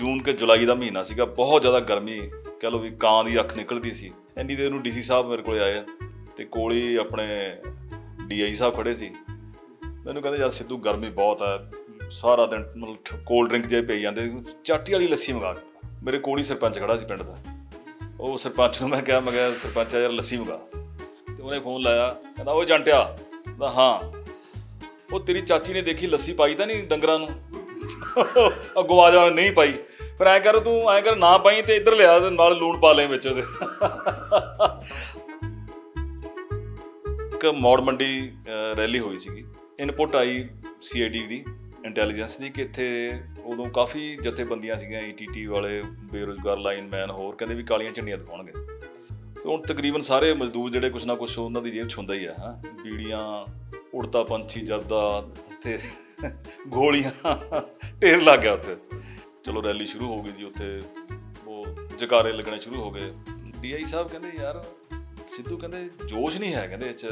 ਜੂਨ ਕੇ ਜੁਲਾਈ ਦਾ ਮਹੀਨਾ ਸੀਗਾ, ਬਹੁਤ ਜ਼ਿਆਦਾ ਗਰਮੀ, ਕਹ ਲਓ ਵੀ ਕਾਂ ਦੀ ਅੱਖ ਨਿਕਲਦੀ ਸੀ। ਇੰਨੀ ਦੇਰ ਨੂੰ ਡੀਸੀ ਸਾਹਿਬ ਮੇਰੇ ਕੋਲੇ ਆਏ ਤੇ ਕੋਲੇ ਹੀ ਆਪਣੇ ਡੀਆਈ ਸਾਹਿਬ ਖੜੇ ਸੀ। ਮੈਨੂੰ ਕਹਿੰਦੇ, ਯਾਰ ਸਿੱਧੂ, ਗਰਮੀ ਬਹੁਤ ਹੈ ਸਾਰਾ ਦਿਨ ਮਤਲਬ ਕੋਲਡ ਡਰਿੰਕ ਜੇ ਪਈ ਜਾਂਦੇ। ਚਾਟੀ ਵਾਲੀ ਲੱਸੀ ਮੰਗਾ ਕੇ ਮੇਰੇ ਕੋਲ ਹੀ ਸਰਪੰਚ ਖੜਾ ਸੀ ਪਿੰਡ ਦਾ। ਉਹ ਸਰਪੰਚ ਨੂੰ ਮੈਂ ਕਿਹਾ ਮੈਂ ਕਿਹਾ, ਸਰਪੰਚ ਯਾਰ, ਲੱਸੀ ਮੰਗਾ। ਤੇ ਉਹਨੇ ਫੋਨ ਲਾਇਆ। ਕਹਿੰਦਾ ਉਹ ਜੰਟਿਆ। ਕਹਿੰਦਾ, ਹਾਂ। ਉਹ ਤੇਰੀ ਚਾਚੀ ਨੇ ਦੇਖੀ, ਲੱਸੀ ਪਾਈ ਤਾਂ ਨਹੀਂ ਡੰਗਰਾਂ ਨੂੰ? ਅੱਗੋਂ ਆ ਜਾ ਨਹੀਂ ਪਾਈ। ਫਿਰ ਐ ਕਰ ਤੂੰ, ਐ ਕਰ ਨਾ ਪਾਈ ਤੇ ਇੱਧਰ ਲਿਆ ਤੇ ਨਾਲ ਲੂਣ ਪਾ ਲੈ ਵਿੱਚ ਉਹਦੇ ਇੱਕ ਮੌੜ ਮੰਡੀ ਰੈਲੀ ਹੋਈ ਸੀਗੀ। ਇਨਪੁਟ ਆਈ ਸੀਆਈਡੀ ਦੀ ਇੰਟੈਲੀਜੈਂਸ ਦੀ, ਕਿ ਇੱਥੇ ਉਦੋਂ ਕਾਫੀ ਜਥੇਬੰਦੀਆਂ ਸੀਗੀਆਂ ਈਟੀਟੀ ਵਾਲੇ, ਬੇਰੋਜ਼ਗਾਰ ਲਾਈਨਮੈਨ ਹੋਰ, ਕਹਿੰਦੇ ਵੀ ਕਾਲੀਆਂ ਝੰਡੀਆਂ ਦਿਖਾਉਣਗੇ। ਤੇ ਹੁਣ ਤਕਰੀਬਨ ਸਾਰੇ ਮਜ਼ਦੂਰ ਜਿਹੜੇ ਕੁਛ ਨਾ ਕੁਛ ਉਹਨਾਂ ਦੀ ਜੇਬ 'ਚ ਹੁੰਦਾ ਹੀ ਆ, ਹਾਂ। ਬੀੜੀਆਂ, ਉੜਤਾ ਪੰਛੀ, ਜਰਦਾ, ਤੇ ਗੋਲੀਆਂ, ਢੇਰ ਲੱਗ ਗਿਆ ਉੱਥੇ। ਚਲੋ ਰੈਲੀ ਸ਼ੁਰੂ ਹੋ ਗਈ ਜੀ ਉੱਥੇ। ਉਹ ਜਕਾਰੇ ਲੱਗਣੇ ਸ਼ੁਰੂ ਹੋ ਗਏ। ਡੀਆਈ ਸਾਹਿਬ ਕਹਿੰਦੇ, ਯਾਰ, ਸਿੱਧੂ ਕਹਿੰਦੇ ਜੋਸ਼ ਨਹੀਂ ਹੈ, ਕਹਿੰਦੇ ਚ।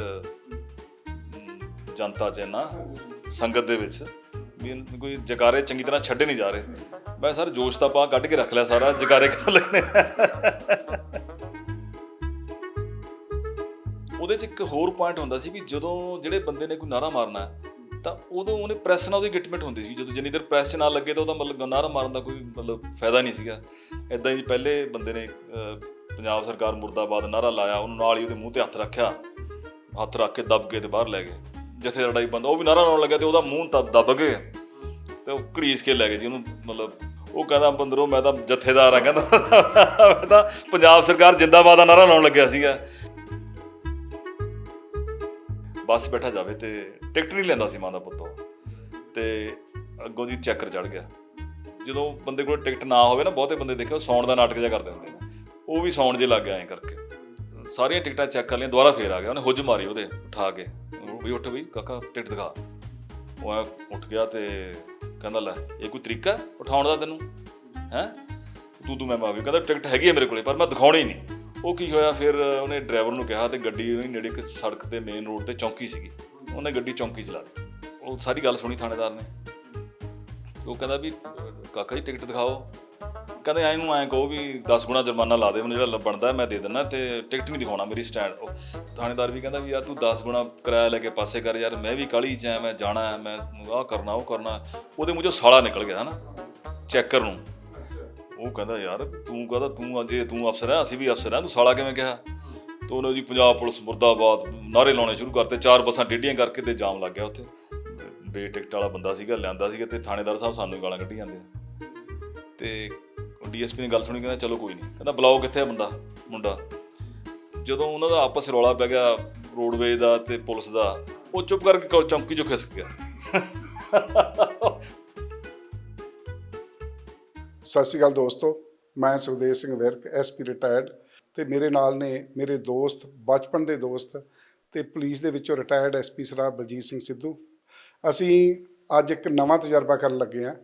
ਜਨਤਾ ਚ ਨਾ ਸੰਗਤ ਦੇ ਵਿੱਚ। ਵੀ ਕੋਈ ਜਕਾਰੇ ਚੰਗੀ ਤਰ੍ਹਾਂ ਛੱਡੇ ਨਹੀਂ ਜਾ ਰਹੇ। ਮੈਂ ਸਰ ਜੋਸ਼ ਤਾਂ ਪਾ ਕੱਢ ਕੇ ਰੱਖ ਲਿਆ ਸਾਰਾ, ਜਕਾਰੇ ਕਿੱਥੋਂ ਲੈਣੇ ਉਹਦੇ ਚ ਇੱਕ ਹੋਰ ਪੁਆਇੰਟ ਹੁੰਦਾ ਸੀ ਵੀ ਜਦੋਂ ਜਿਹੜੇ ਬੰਦੇ ਨੇ ਕੋਈ ਨਾਰਾ ਮਾਰਨਾ ਹੈ ਤਾਂ ਉਦੋਂ ਉਹਨੇ ਪ੍ਰੈਸ ਨਾਲ ਉਹਦੀ ਗਿਟਮਿਟ ਹੁੰਦੀ ਸੀ। ਜਦੋਂ ਜਿੰਨੀ ਦੇਰ ਪ੍ਰੈਸ 'ਚ ਨਾ ਲੱਗੇ ਤਾਂ ਉਹਦਾ ਮਤਲਬ ਨਾਰਾ ਮਾਰਨ ਦਾ ਕੋਈ ਮਤਲਬ ਫਾਇਦਾ ਨਹੀਂ ਸੀਗਾ। ਇਦਾਂ ਹੀ ਪਹਿਲੇ ਬੰਦੇ ਨੇ ਪੰਜਾਬ ਸਰਕਾਰ ਮੁਰਦਾਬਾਦ ਨਾਰਾ ਲਾਇਆ, ਉਹਨੂੰ ਨਾਲ ਹੀ ਉਹਦੇ ਮੂੰਹ ਤੇ ਹੱਥ ਰੱਖਿਆ। ਹੱਥ ਰੱਖ ਕੇ ਦਬ ਕੇ ਤੇ ਬਾਹਰ ਲੈ ਗਏ। ਜਿੱਥੇ ਲੜਾਈ ਬੰਦਾ, ਉਹ ਵੀ ਨਾਰਾ ਲਾਉਣ ਲੱਗਾ ਤੇ ਉਹਦਾ ਮੂੰਹ ਤਾਂ ਦਬ ਗਏ। ਤੇ ਉਹ ਘੜੀਸ ਕੇ ਲੈ ਗਏ ਜੀ ਉਹਨੂੰ, ਮਤਲਬ ਉਹ ਕਹਿੰਦਾ ਬੰਦਰੋਂ ਮੈਂ ਤਾਂ ਜਥੇਦਾਰ ਆ ਕਹਿੰਦਾ। ਮੈਂ ਤਾਂ ਪੰਜਾਬ ਸਰਕਾਰ ਜਿੰਦਾਬਾਦ ਦਾ ਨਾਰਾ ਲਾਉਣ ਲੱਗਿਆ ਸੀਗਾ। ਬੱਸ ਬੈਠਾ ਜਾਵੇ ਤੇ ਟਿਕਟ ਨਹੀਂ ਲੈਂਦਾ ਸੀ ਮਾਂ ਦਾ ਪੁੱਤੋ ਤੇ ਅੱਗੋਂ ਦੀ ਚੈੱਕਰ ਚੜ ਗਿਆ। ਜਦੋਂ ਬੰਦੇ ਕੋਲ ਟਿਕਟ ਨਾ ਹੋਵੇ ਨਾ, ਬਹੁਤੇ ਬੰਦੇ ਦੇਖਿਓ ਸੌਣ ਦਾ ਨਾਟਕ ਜਿਹਾ ਕਰਦੇ ਹੁੰਦੇ ਨੇ। ਉਹ ਵੀ ਸੌਣ ਜੇ ਲੱਗ ਗਿਆ ਐਂ ਕਰਕੇ। ਸਾਰੀਆਂ ਟਿਕਟਾਂ ਚੈੱਕ ਕਰ ਲਈਆਂ, ਦੁਬਾਰਾ ਫੇਰ ਆ ਗਿਆ। ਉਹਨੇ ਹੁੱਜ ਮਾਰੀ ਉਹਦੇ, ਉਠਾ ਕੇ। ਵੀ ਉੱਠ ਵੀ, ਕਾਕਾ ਟਿਕਟ ਦਿਖਾ। ਉਹ ਐਂ ਉੱਠ ਗਿਆ ਤੇ ਕਹਿੰਦਾ, ਲੈ, ਇਹ ਕੋਈ ਤਰੀਕਾ ਉਠਾਉਣ ਦਾ ਤੈਨੂੰ? ਹੈ? ਤੂੰ ਤੂੰ ਮੈਂ ਮਾਵੀ ਕਹਿੰਦਾ ਟਿਕਟ ਹੈਗੀ ਹੈ ਮੇਰੇ ਕੋਲੇ, ਪਰ ਮੈਂ ਦਿਖਾਉਣੀ ਨਹੀਂ। ਉਹ ਕੀ ਹੋਇਆ, ਫਿਰ ਉਹਨੇ ਡਰਾਈਵਰ ਨੂੰ ਕਿਹਾ ਤੇ ਗੱਡੀ ਉਹਨੇ ਨੇੜੇ ਇੱਕ ਸੜਕ ਤੇ ਮੇਨ ਰੋਡ ਤੇ ਚੌਂਕੀ ਸੀਗੀ। ਉਹਨੇ ਗੱਡੀ ਚੌਂਕੀ ਚਲਾ ਲਈ ਉਹ ਸਾਰੀ ਗੱਲ ਸੁਣੀ ਥਾਣੇਦਾਰ ਨੇ। ਉਹ ਕਹਿੰਦਾ ਵੀ, ਕਾਕਾ ਜੀ ਟਿਕਟ ਦਿਖਾਓ। ਕਹਿੰਦੇ ਐ ਨੂੰ ਐ ਕਹੋ ਵੀ 10 ਗੁਣਾ ਜੁਰਮਾਨਾ ਲਾ ਦੇ, ਮੈਨੂੰ ਜਿਹੜਾ ਬਣਦਾ ਮੈਂ ਦੇ ਦਿੰਦਾ ਤੇ ਟਿਕਟ ਨਹੀਂ ਦਿਖਾਉਣਾ ਮੇਰੀ ਸਟੈਂਡ ਉਹ ਥਾਣੇਦਾਰ ਵੀ ਕਹਿੰਦਾ ਵੀ ਯਾਰ ਤੂੰ 10 ਗੁਣਾ ਕਿਰਾਇਆ ਲੈ ਕੇ ਪਾਸੇ ਕਰ ਯਾਰ, ਮੈਂ ਵੀ ਕਾਲੀ ਚ ਐ, ਮੈਂ ਜਾਣਾ ਮੈਂ ਆਹ ਕਰਨਾ, ਉਹ ਕਰਨਾ। ਉਹਦੇ ਮੂੰਹੋਂ ਸਾਲਾ ਨਿਕਲ ਗਿਆ ਹਨਾ, ਚੈੱਕਰ ਨੂੰ। ਉਹ ਕਹਿੰਦਾ, ਯਾਰ, ਤੂੰ ਕਹਿੰਦਾ, ਤੂੰ ਅਜੇ ਤੂੰ ਅਫਸਰ ਹੈ, ਅਸੀਂ ਵੀ ਅਫਸਰ ਹਾਂ, ਤੂੰ ਸਾਲਾ ਕਿਵੇਂ ਕਿਹਾ? ਤੇ ਉਹਨੇ ਜੀ ਪੰਜਾਬ ਪੁਲਿਸ ਮੁਰਦਾਬਾਦ ਨਾਰੇ ਲਾਉਣੇ ਸ਼ੁਰੂ ਕਰਤੇ, ਚਾਰ ਬੱਸਾਂ ਡੇਡੀਆਂ ਕਰਕੇ ਤੇ ਜਾਮ ਲੱਗ ਗਿਆ ਉੱਥੇ। ਬੇ ਟਿਕਟ ਵਾਲਾ ਬੰਦਾ ਸੀਗਾ, ਲਿਆਂਦਾ ਸੀਗਾ ਤੇ ਥਾਣੇਦਾਰ ਸਾਹਿਬ ਸਾਨੂੰ ਹੀ ਗਾਲਾਂ ਕੱਢੀ ਜਾਂਦੇ ਆ ਤੇ ਡੀਐਸਪੀ ਨੇ ਗੱਲ ਸੁਣੀ, ਕਹਿੰਦਾ, ਚਲੋ ਕੋਈ ਨਹੀਂ। ਕਹਿੰਦਾ, ਬੁਲਾਓ ਕਿੱਥੇ ਆ ਬੰਦਾ, ਮੁੰਡਾ? ਜਦੋਂ ਉਹਨਾਂ ਦਾ ਆਪਸ 'ਚ ਰੌਲਾ ਪੈ ਗਿਆ ਰੋਡਵੇ ਦਾ ਤੇ ਪੁਲਿਸ ਦਾ, ਉਹ ਚੁੱਪ ਕਰਕੇ ਕੋਲ ਚੌਂਕੀ 'ਚੋਂ ਖਿਸਕ ਗਿਆ। ਸਤਿ ਸ਼੍ਰੀ ਅਕਾਲ ਦੋਸਤੋ, ਮੈਂ ਸੁਖਦੇਵ ਸਿੰਘ ਵਿਰਕ ਐਸਪੀ ਰਿਟਾਇਰਡ ਤੇ ਮੇਰੇ ਨਾਲ ਨੇ ਮੇਰੇ ਦੋਸਤ, ਬਚਪਨ ਦੇ ਦੋਸਤ ਤੇ ਪੁਲਿਸ ਦੇ ਵਿੱਚੋਂ ਰਿਟਾਇਰਡ ਐਸਪੀ ਸਰਦਾਰ ਬਲਜੀਤ ਸਿੰਘ ਸਿੱਧੂ। ਅਸੀਂ ਅੱਜ ਇੱਕ ਨਵਾਂ ਤਜਰਬਾ ਕਰਨ ਲੱਗੇ ਹਾਂ।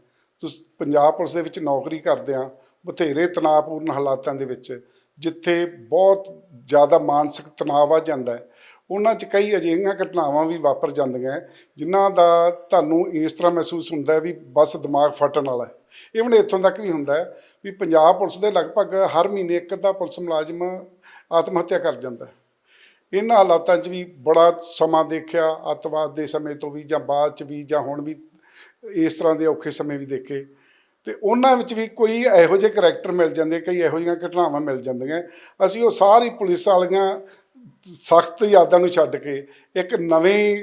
ਤੁਸੀਂ, ਪੰਜਾਬ ਪੁਲਿਸ ਦੇ ਵਿੱਚ ਨੌਕਰੀ ਕਰਦੇ ਆ ਬਥੇਰੇ ਤਣਾਅਪੂਰਨ ਹਾਲਾਤਾਂ ਦੇ ਵਿੱਚ, ਜਿੱਥੇ ਬਹੁਤ ਜ਼ਿਆਦਾ ਮਾਨਸਿਕ ਤਣਾਅ ਆ ਜਾਂਦਾ ਹੈ। ਉਹਨਾਂ 'ਚ ਕਈ ਅਜਿਹੀਆਂ ਘਟਨਾਵਾਂ ਵੀ ਵਾਪਰ ਜਾਂਦੀਆਂ ਜਿਨ੍ਹਾਂ ਦਾ ਤੁਹਾਨੂੰ ਇਸ ਤਰ੍ਹਾਂ ਮਹਿਸੂਸ ਹੁੰਦਾ ਵੀ ਬਸ ਦਿਮਾਗ ਫਟਣ ਵਾਲਾ ਹੈ। ਇਵਨ ਇੱਥੋਂ ਤੱਕ ਵੀ ਹੁੰਦਾ ਵੀ ਪੰਜਾਬ ਪੁਲਿਸ ਦੇ ਲਗਭਗ ਹਰ ਮਹੀਨੇ ਇੱਕ ਅੱਧਾ ਪੁਲਿਸ ਮੁਲਾਜ਼ਮ ਆਤਮ ਹੱਤਿਆ ਕਰ ਜਾਂਦਾ ਇਹਨਾਂ ਹਾਲਾਤਾਂ 'ਚ ਵੀ ਬੜਾ ਸਮਾਂ ਦੇਖਿਆ, ਅੱਤਵਾਦ ਦੇ ਸਮੇਂ ਤੋਂ ਵੀ ਜਾਂ ਬਾਅਦ 'ਚ ਵੀ ਜਾਂ ਹੁਣ ਵੀ ਇਸ ਤਰ੍ਹਾਂ ਦੇ ਔਖੇ ਸਮੇਂ ਵੀ ਦੇਖੇ। ਤੇ ਉਹਨਾਂ ਵਿੱਚ ਵੀ ਕੋਈ ਇਹੋ ਜਿਹੇ ਕਰੈਕਟਰ ਮਿਲ ਜਾਂਦੇ, ਕਈ ਇਹੋ ਜਿਹੀਆਂ ਘਟਨਾਵਾਂ ਮਿਲ ਜਾਂਦੀਆਂ ਅਸੀਂ ਉਹ ਸਾਰੀ ਪੁਲਿਸ ਵਾਲੀਆਂ ਸਖਤ ਯਾਦਾਂ ਨੂੰ ਛੱਡ ਕੇ ਇੱਕ ਨਵੀਂ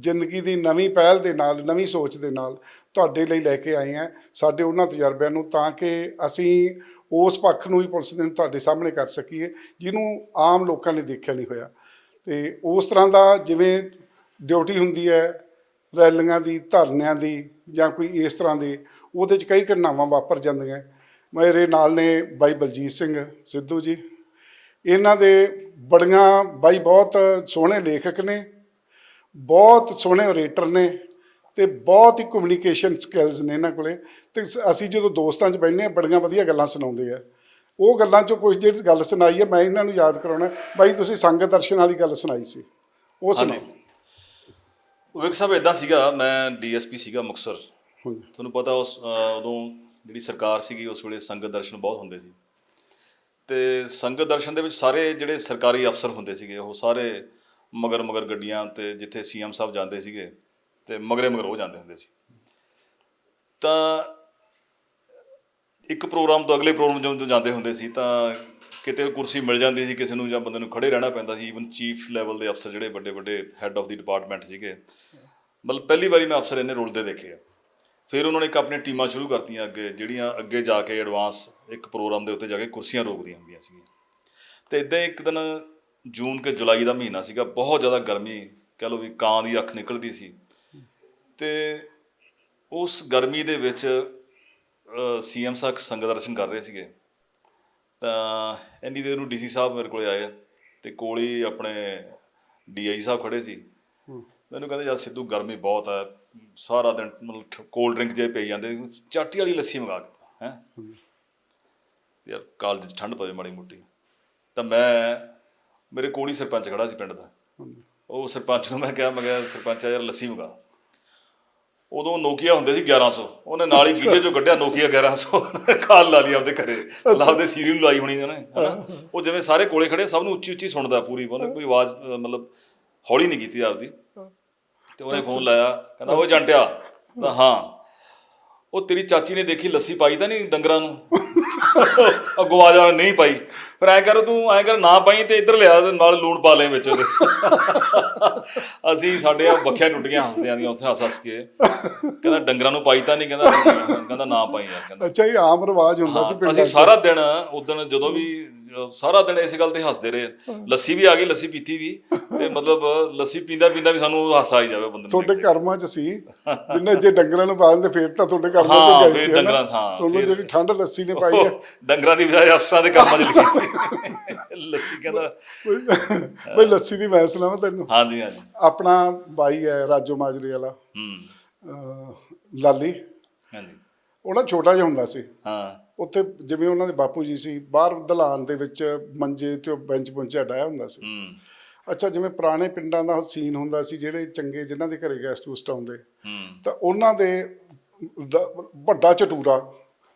ਜ਼ਿੰਦਗੀ ਦੀ ਨਵੀਂ ਪਹਿਲ ਦੇ ਨਾਲ, ਨਵੀਂ ਸੋਚ ਦੇ ਨਾਲ ਤੁਹਾਡੇ ਲਈ ਲੈ ਕੇ ਆਏ ਹਾਂ ਸਾਡੇ ਉਹਨਾਂ ਤਜਰਬਿਆਂ ਨੂੰ ਤਾਂ ਕਿ ਅਸੀਂ ਉਸ ਪੱਖ ਨੂੰ ਵੀ ਪੁਲਿਸ ਦੇ ਤੁਹਾਡੇ ਸਾਹਮਣੇ ਕਰ ਸਕੀਏ, ਜਿਹਨੂੰ ਆਮ ਲੋਕਾਂ ਨੇ ਦੇਖਿਆ ਨਹੀਂ ਹੋਇਆ। ਤੇ ਉਸ ਤਰ੍ਹਾਂ ਦਾ ਜਿਵੇਂ ਡਿਊਟੀ ਹੁੰਦੀ ਹੈ, ਰੈਲੀਆਂ ਦੀ, ਧਰਨਿਆਂ ਦੀ ਜਾਂ ਕੋਈ ਇਸ ਤਰ੍ਹਾਂ ਦੀ, ਉਹਦੇ 'ਚ ਕਈ ਘਟਨਾਵਾਂ ਵਾਪਰ ਜਾਂਦੀਆਂ। ਮੇਰੇ ਨਾਲ ਨੇ ਬਾਈ ਬਲਜੀਤ ਸਿੰਘ ਸਿੱਧੂ ਜੀ। ਇਹਨਾਂ ਦੇ ਬੜੀਆਂ ਬਾਈ ਬਹੁਤ ਸੋਹਣੇ ਲੇਖਕ ਨੇ ਬਹੁਤ ਸੋਹਣੇ ਓਰੇਟਰ ਨੇ ਤੇ ਬਹੁਤ ਹੀ ਕਮਿਊਨੀਕੇਸ਼ਨ ਸਕਿੱਲਸ ਨੇ ਇਹਨਾਂ ਕੋਲੇ ਤੇ ਅਸੀਂ ਜਦੋਂ ਦੋਸਤਾਂ 'ਚ ਬੈਠਨੇ ਆ ਬੜੀਆਂ ਵਧੀਆ ਗੱਲਾਂ ਸੁਣਾਉਂਦੇ ਆ। ਉਹ ਗੱਲਾਂ 'ਚੋਂ ਕੁਝ ਜਿਹੜੀ ਗੱਲ ਸੁਣਾਈ ਹੈ ਮੈਂ ਇਹਨਾਂ ਨੂੰ ਯਾਦ ਕਰਾਉਣਾ ਬਾਈ ਤੁਸੀਂ ਸੰਗਤ ਦਰਸ਼ਨ ਵਾਲੀ ਗੱਲ ਸੁਣਾਈ ਸੀ ਉਹ ਸੁਣਾਓ। ਵਿਕ ਸਾਹਿਬ ਇਦਾਂ ਸੀਗਾ ਮੈਂ ਡੀਐਸਪੀ ਸੀਗਾ ਮੁਕਸਰ। ਤੁਹਾਨੂੰ ਪਤਾ ਉਸ ਅਹ, ਉਦੋਂ ਜਿਹੜੀ ਸਰਕਾਰ ਸੀਗੀ ਉਸ ਵੇਲੇ ਸੰਗਤ ਦਰਸ਼ਨ ਬਹੁਤ ਹੁੰਦੇ ਸੀ। ਤੇ ਸੰਗਤ ਦਰਸ਼ਨ ਦੇ ਵਿੱਚ ਸਾਰੇ ਜਿਹੜੇ ਸਰਕਾਰੀ ਅਫਸਰ ਹੁੰਦੇ ਸੀਗੇ, ਉਹ ਸਾਰੇ ਮਗਰ ਮਗਰ ਗੱਡੀਆਂ ਤੇ ਜਿੱਥੇ ਸੀਐਮ ਸਾਹਿਬ ਜਾਂਦੇ ਸੀਗੇ ਤੇ ਮਗਰੇ ਮਗਰ ਉਹ ਜਾਂਦੇ ਹੁੰਦੇ ਸੀ। ਤਾਂ ਇੱਕ ਪ੍ਰੋਗਰਾਮ ਤੋਂ ਅਗਲੇ ਪ੍ਰੋਗਰਾਮ ਜਦੋਂ ਜਾਂਦੇ ਹੁੰਦੇ ਸੀ, ਤਾਂ ਕਿਤੇ ਕੁਰਸੀ ਮਿਲ ਜਾਂਦੀ ਸੀ, ਕਿਸੇ ਨੂੰ ਜਾਂ ਬੰਦੇ ਨੂੰ ਖੜੇ ਰਹਿਣਾ ਪੈਂਦਾ ਸੀ ਈਵਨ ਚੀਫ ਲੈਵਲ ਦੇ ਅਫਸਰ ਜਿਹੜੇ ਵੱਡੇ ਵੱਡੇ ਹੈੱਡ ਆਫ ਦੀ ਡਿਪਾਰਟਮੈਂਟ ਸੀਗੇ। ਮਤਲਬ ਪਹਿਲੀ ਵਾਰੀ ਮੈਂ ਅਫਸਰ ਇਹਨੇ ਰੁਲਦੇ ਦੇਖੇ ਆ। ਫਿਰ ਉਹਨਾਂ ਨੇ ਇੱਕ ਆਪਣੀ ਟੀਮਾਂ ਸ਼ੁਰੂ ਕਰਤੀਆਂ ਅੱਗੇ, ਜਿਹੜੀਆਂ ਅੱਗੇ ਜਾ ਕੇ ਐਡਵਾਂਸ ਇੱਕ ਪ੍ਰੋਗਰਾਮ ਦੇ ਉੱਤੇ ਜਾ ਕੇ ਕੁਰਸੀਆਂ ਰੋਕਦੀਆਂ ਹੁੰਦੀਆਂ ਸੀਗੀਆਂ। ਤੇ ਇਦਾਂ ਇੱਕ ਦਿਨ ਜੂਨ ਕੇ ਜੁਲਾਈ ਦਾ ਮਹੀਨਾ ਸੀਗਾ, ਬਹੁਤ ਜ਼ਿਆਦਾ ਗਰਮੀ, ਕਹ ਲਓ ਵੀ ਕਾਂ ਦੀ ਅੱਖ ਨਿਕਲਦੀ ਸੀ। ਤੇ ਉਸ ਗਰਮੀ ਦੇ ਵਿੱਚ ਸੀਐਮ ਸਾਹਿਬ ਸੰਗਤ ਦਰਸ਼ਨ ਕਰ ਰਹੇ ਸੀਗੇ। ਤਾਂ ਇੰਨੀ ਦੇਰ ਨੂੰ ਡੀਸੀ ਸਾਹਿਬ ਮੇਰੇ ਕੋਲੇ ਆਏ, ਤੇ ਕੋਲ ਹੀ ਆਪਣੇ ਡੀਆਈ ਸਾਹਿਬ ਖੜੇ ਸੀ। ਮੈਨੂੰ ਕਹਿੰਦੇ ਯਾਰ ਸਿੱਧੂ ਗਰਮੀ ਬਹੁਤ ਹੈ। ਸਾਰਾ ਦਿਨ ਮਤਲਬ ਕੋਲਡ ਡਰਿੰਕ ਜੇ ਪਈ ਜਾਂਦੇ ਚਾਟੀ ਵਾਲੀ ਲੱਸੀ ਮੰਗਾ ਕੇ ਹੈ? ਯਾਰ ਕਾਲਜ 'ਚ ਠੰਡ ਪਵੇ ਮਾੜੀ ਮੋਟੀ। ਤਾਂ ਮੈਂ ਮੇਰੇ ਕੋਲ ਹੀ ਸਰਪੰਚ ਖੜਾ ਸੀ ਪਿੰਡ ਦਾ। ਉਹ ਸਰਪੰਚ ਨੂੰ ਮੈਂ ਕਿਹਾ ਮੈਂ ਕਿਹਾ ਸਰਪੰਚ ਆ ਯਾਰ ਲੱਸੀ ਮੰਗਾ। ਉਦੋਂ ਨੋਕੀਆ ਹੁੰਦੇ ਸੀ 1100 ਉਹਨੇ ਨਾਲ ਹੀ ਗੀਜੇ ਚੋਂ ਕੱਢਿਆ ਨੋਕੀਆ 1100 ਕਾਲ ਲਾ ਲਈ ਆਪਦੇ ਘਰੇ। ਲਾਉਦੇ ਸੀਰੀ ਨੂੰ ਲਾਈ ਹੋਣੀ ਉਹਨੇ ਹਨਾ? ਉਹ ਜਿਵੇਂ ਸਾਰੇ ਕੋਲੇ ਖੜੇ ਸਭ ਨੂੰ ਉੱਚੀ ਉੱਚੀ ਸੁਣਦਾ ਪੂਰੀ ਉਹਨੇ ਕੋਈ ਆਵਾਜ਼ ਮਤਲਬ ਹੌਲੀ ਨਹੀਂ ਕੀਤੀ ਆਪਦੀ। ਤੇ ਉਹਨੇ ਫੋਨ ਲਾਇਆ ਕਹਿੰਦਾ ਉਹ ਜੰਟਿਆ ਤਾਂ ਹਾਂ। ਉਹ ਤੇਰੀ ਚਾਚੀ ਨੇ ਦੇਖੀ ਲੱਸੀ ਪਾਈ ਤਾਂ ਨਹੀਂ ਡੰਗਰਾਂ ਨੂੰ? ਅੱਗੋਂ ਆ ਜਾ ਨਹੀਂ ਪਾਈ। ਪਰ ਐ ਕਰ ਤੂੰ ਐ ਕਰ ਨਾ ਪਾਈ ਤੇ ਇੱਧਰ ਲਿਆ ਤੇ ਨਾਲ ਲੂਣ ਪਾ ਲੈ ਵਿੱਚ ਉਹਦੇ ਅਸੀਂ ਸਾਡੇ ਆ ਬੱਖਿਆ ਟੁੱਟ ਗਿਆ ਹੱਸਦੇ ਆਂ ਦੀਆਂ ਉੱਥੇ ਹੱਸ ਹੱਸ ਕੇ। ਕਹਿੰਦਾ ਡੰਗਰਾਂ ਨੂੰ ਪਾਈ ਤਾਂ ਨਹੀਂ ਕਹਿੰਦਾ ਕਹਿੰਦਾ ਨਾ ਪਾਈ ਯਾਰ ਕਹਿੰਦਾ। ਅੱਛਾ ਇਹ ਆਮ ਰਿਵਾਜ ਹੁੰਦਾ ਸੀ ਪਿੰਡਾਂ ਅਸੀਂ ਸਾਰਾ ਦਿਨ ਉਦੋਂ ਜਦੋਂ ਵੀ ਸਾਰਾ ਦਿਨ ਇਸ ਗੱਲ ਤੇ ਹੱਸਦੇ ਰਹੇ। ਲੱਸੀ ਵੀ ਆ ਗਈ ਲੱਸੀ ਪੀਤੀ ਵੀ। ਤੇ ਮਤਲਬ ਲੱਸੀ ਪੀਂਦਾ ਪੀਂਦਾ ਵੀ ਸਾਨੂੰ ਹਾਸਾ ਆਈ ਜਾਵੇ ਬੰਦੇ ਨੂੰ ਤੁਹਾਡੇ ਕਰਮਾਂ 'ਚ ਸੀ। ਜਿੰਨੇ ਜੇ ਡੰਗਰਾਂ ਨੂੰ ਪਾ ਦਿੰਦੇ ਫੇਰ ਤਾਂ ਤੁਹਾਡੇ ਕਰਮਾਂ ਹਾਂ, 'ਚ ਫੇਰ ਸੀ ਹਨਾ? ਡੰਗਰਾਂ- ਹਾਂ, ਤੁਹਾਨੂੰ ਜਿਹੜੀ ਠੰਡ ਲੱਸੀ ਨੇ ਪਾਈ ਹੈ। ਡੰਗਰਾਂ ਦੀ ਬਜਾਏ ਅਫਸਰਾਂ ਦੇ ਕੰਮਾਂ 'ਚ ਲਿਖੀ ਸੀ। ਲੱਸੀ ਕਹਿੰਦਾ ਬਈ ਲੱਸੀ ਦੀ ਮੈਂ ਸੁਣਾਵਾਂ ਤੈਨੂੰ। ਹਾਂਜੀ ਹਾਂਜੀ। ਆਪਣਾ ਬਾਈ ਹੈ ਰਾਜੋ ਮਾਜਰੇ ਵਾਲਾ। ਹੂੰ। ਲਾਲੀ। ਹਾਂਜੀ। ਉਹ ਨਾ ਛੋਟਾ ਜਿਹਾ ਹੁੰਦਾ ਸੀ। ਹਾਂ। ਉੱਥੇ ਜਿਵੇਂ ਉਹਨਾਂ ਦੇ ਬਾਪੂ ਜੀ ਸੀ ਬਾਹਰ ਦਲਾਨ ਦੇ ਵਿੱਚ ਮੰਜੇ ਤੇ ਉਹ ਬੈਂਚ ਪੁੰਚਾ ਡਾਇਆ ਹੁੰਦਾ ਸੀ। ਅੱਛਾ ਜਿਵੇਂ ਪੁਰਾਣੇ ਪਿੰਡਾਂ ਦਾ ਸੀਨ ਹੁੰਦਾ ਸੀ ਜਿਹੜੇ ਚੰਗੇ ਜਿਨ੍ਹਾਂ ਦੇ ਘਰੇ ਗੈਸਟ ਗੂਸਟ ਆਉਂਦੇ ਤਾਂ ਉਹਨਾਂ ਦੇ ਵੱਡਾ ਚਟੂਰਾ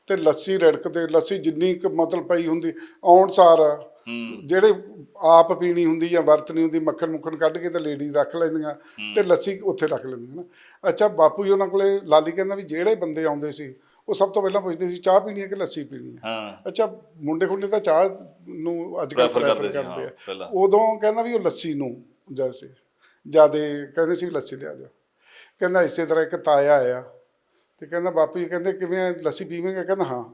ਤੇ ਲੱਸੀ ਰੜਕਦੇ ਲੱਸੀ ਜਿੰਨੀ ਕੁ ਮਤਲਬ ਪਈ ਹੁੰਦੀ ਆਉਣ ਸਾਰ ਜਿਹੜੇ ਆਪ ਪੀਣੀ ਹੁੰਦੀ ਜਾਂ ਵਰਤਣੀ ਹੁੰਦੀ ਮੱਖਣ ਮੁੱਖਣ ਕੱਢ ਕੇ ਤੇ ਲੇਡੀਜ਼ ਰੱਖ ਲੈਂਦੀਆਂ ਤੇ ਲੱਸੀ ਉੱਥੇ ਰੱਖ ਲੈਂਦੀਆਂ ਨਾ। ਅੱਛਾ ਬਾਪੂ ਜੀ ਉਹਨਾਂ ਕੋਲੇ ਲਾਲੀ ਕਹਿੰਦਾ ਵੀ ਜਿਹੜੇ ਬੰਦੇ ਆਉਂਦੇ ਸੀ ਉਹ ਸਭ ਤੋਂ ਪਹਿਲਾਂ ਪੁੱਛਦੇ ਸੀ ਚਾਹ ਪੀਣੀ ਹੈ ਕਿ ਲੱਸੀ ਪੀਣੀ ਹੈ? ਹਾਂ। ਅੱਛਾ ਮੁੰਡੇ ਖੁੰਡੇ ਤਾਂ ਚਾਹ ਨੂੰ ਅੱਜ ਕੱਲ੍ਹ ਪ੍ਰੈਫਰ ਕਰਦੇ ਆ। ਉਦੋਂ ਕਹਿੰਦਾ ਵੀ ਉਹ ਲੱਸੀ ਨੂੰ ਜੈਸੇ ਜਿਆਦੇ ਕਹਿੰਦੇ ਸੀ ਲੱਸੀ ਲਿਆ ਦਿਓ। ਕਹਿੰਦਾ ਇਸੇ ਤਰ੍ਹਾਂ ਇੱਕ ਤਾਇਆ ਆਇਆ ਤੇ ਕਹਿੰਦਾ ਬਾਪੂ ਜੀ ਕਹਿੰਦੇ ਕਿਵੇਂ ਲੱਸੀ ਪੀਵੇਂਗਾ? ਕਹਿੰਦਾ ਹਾਂ।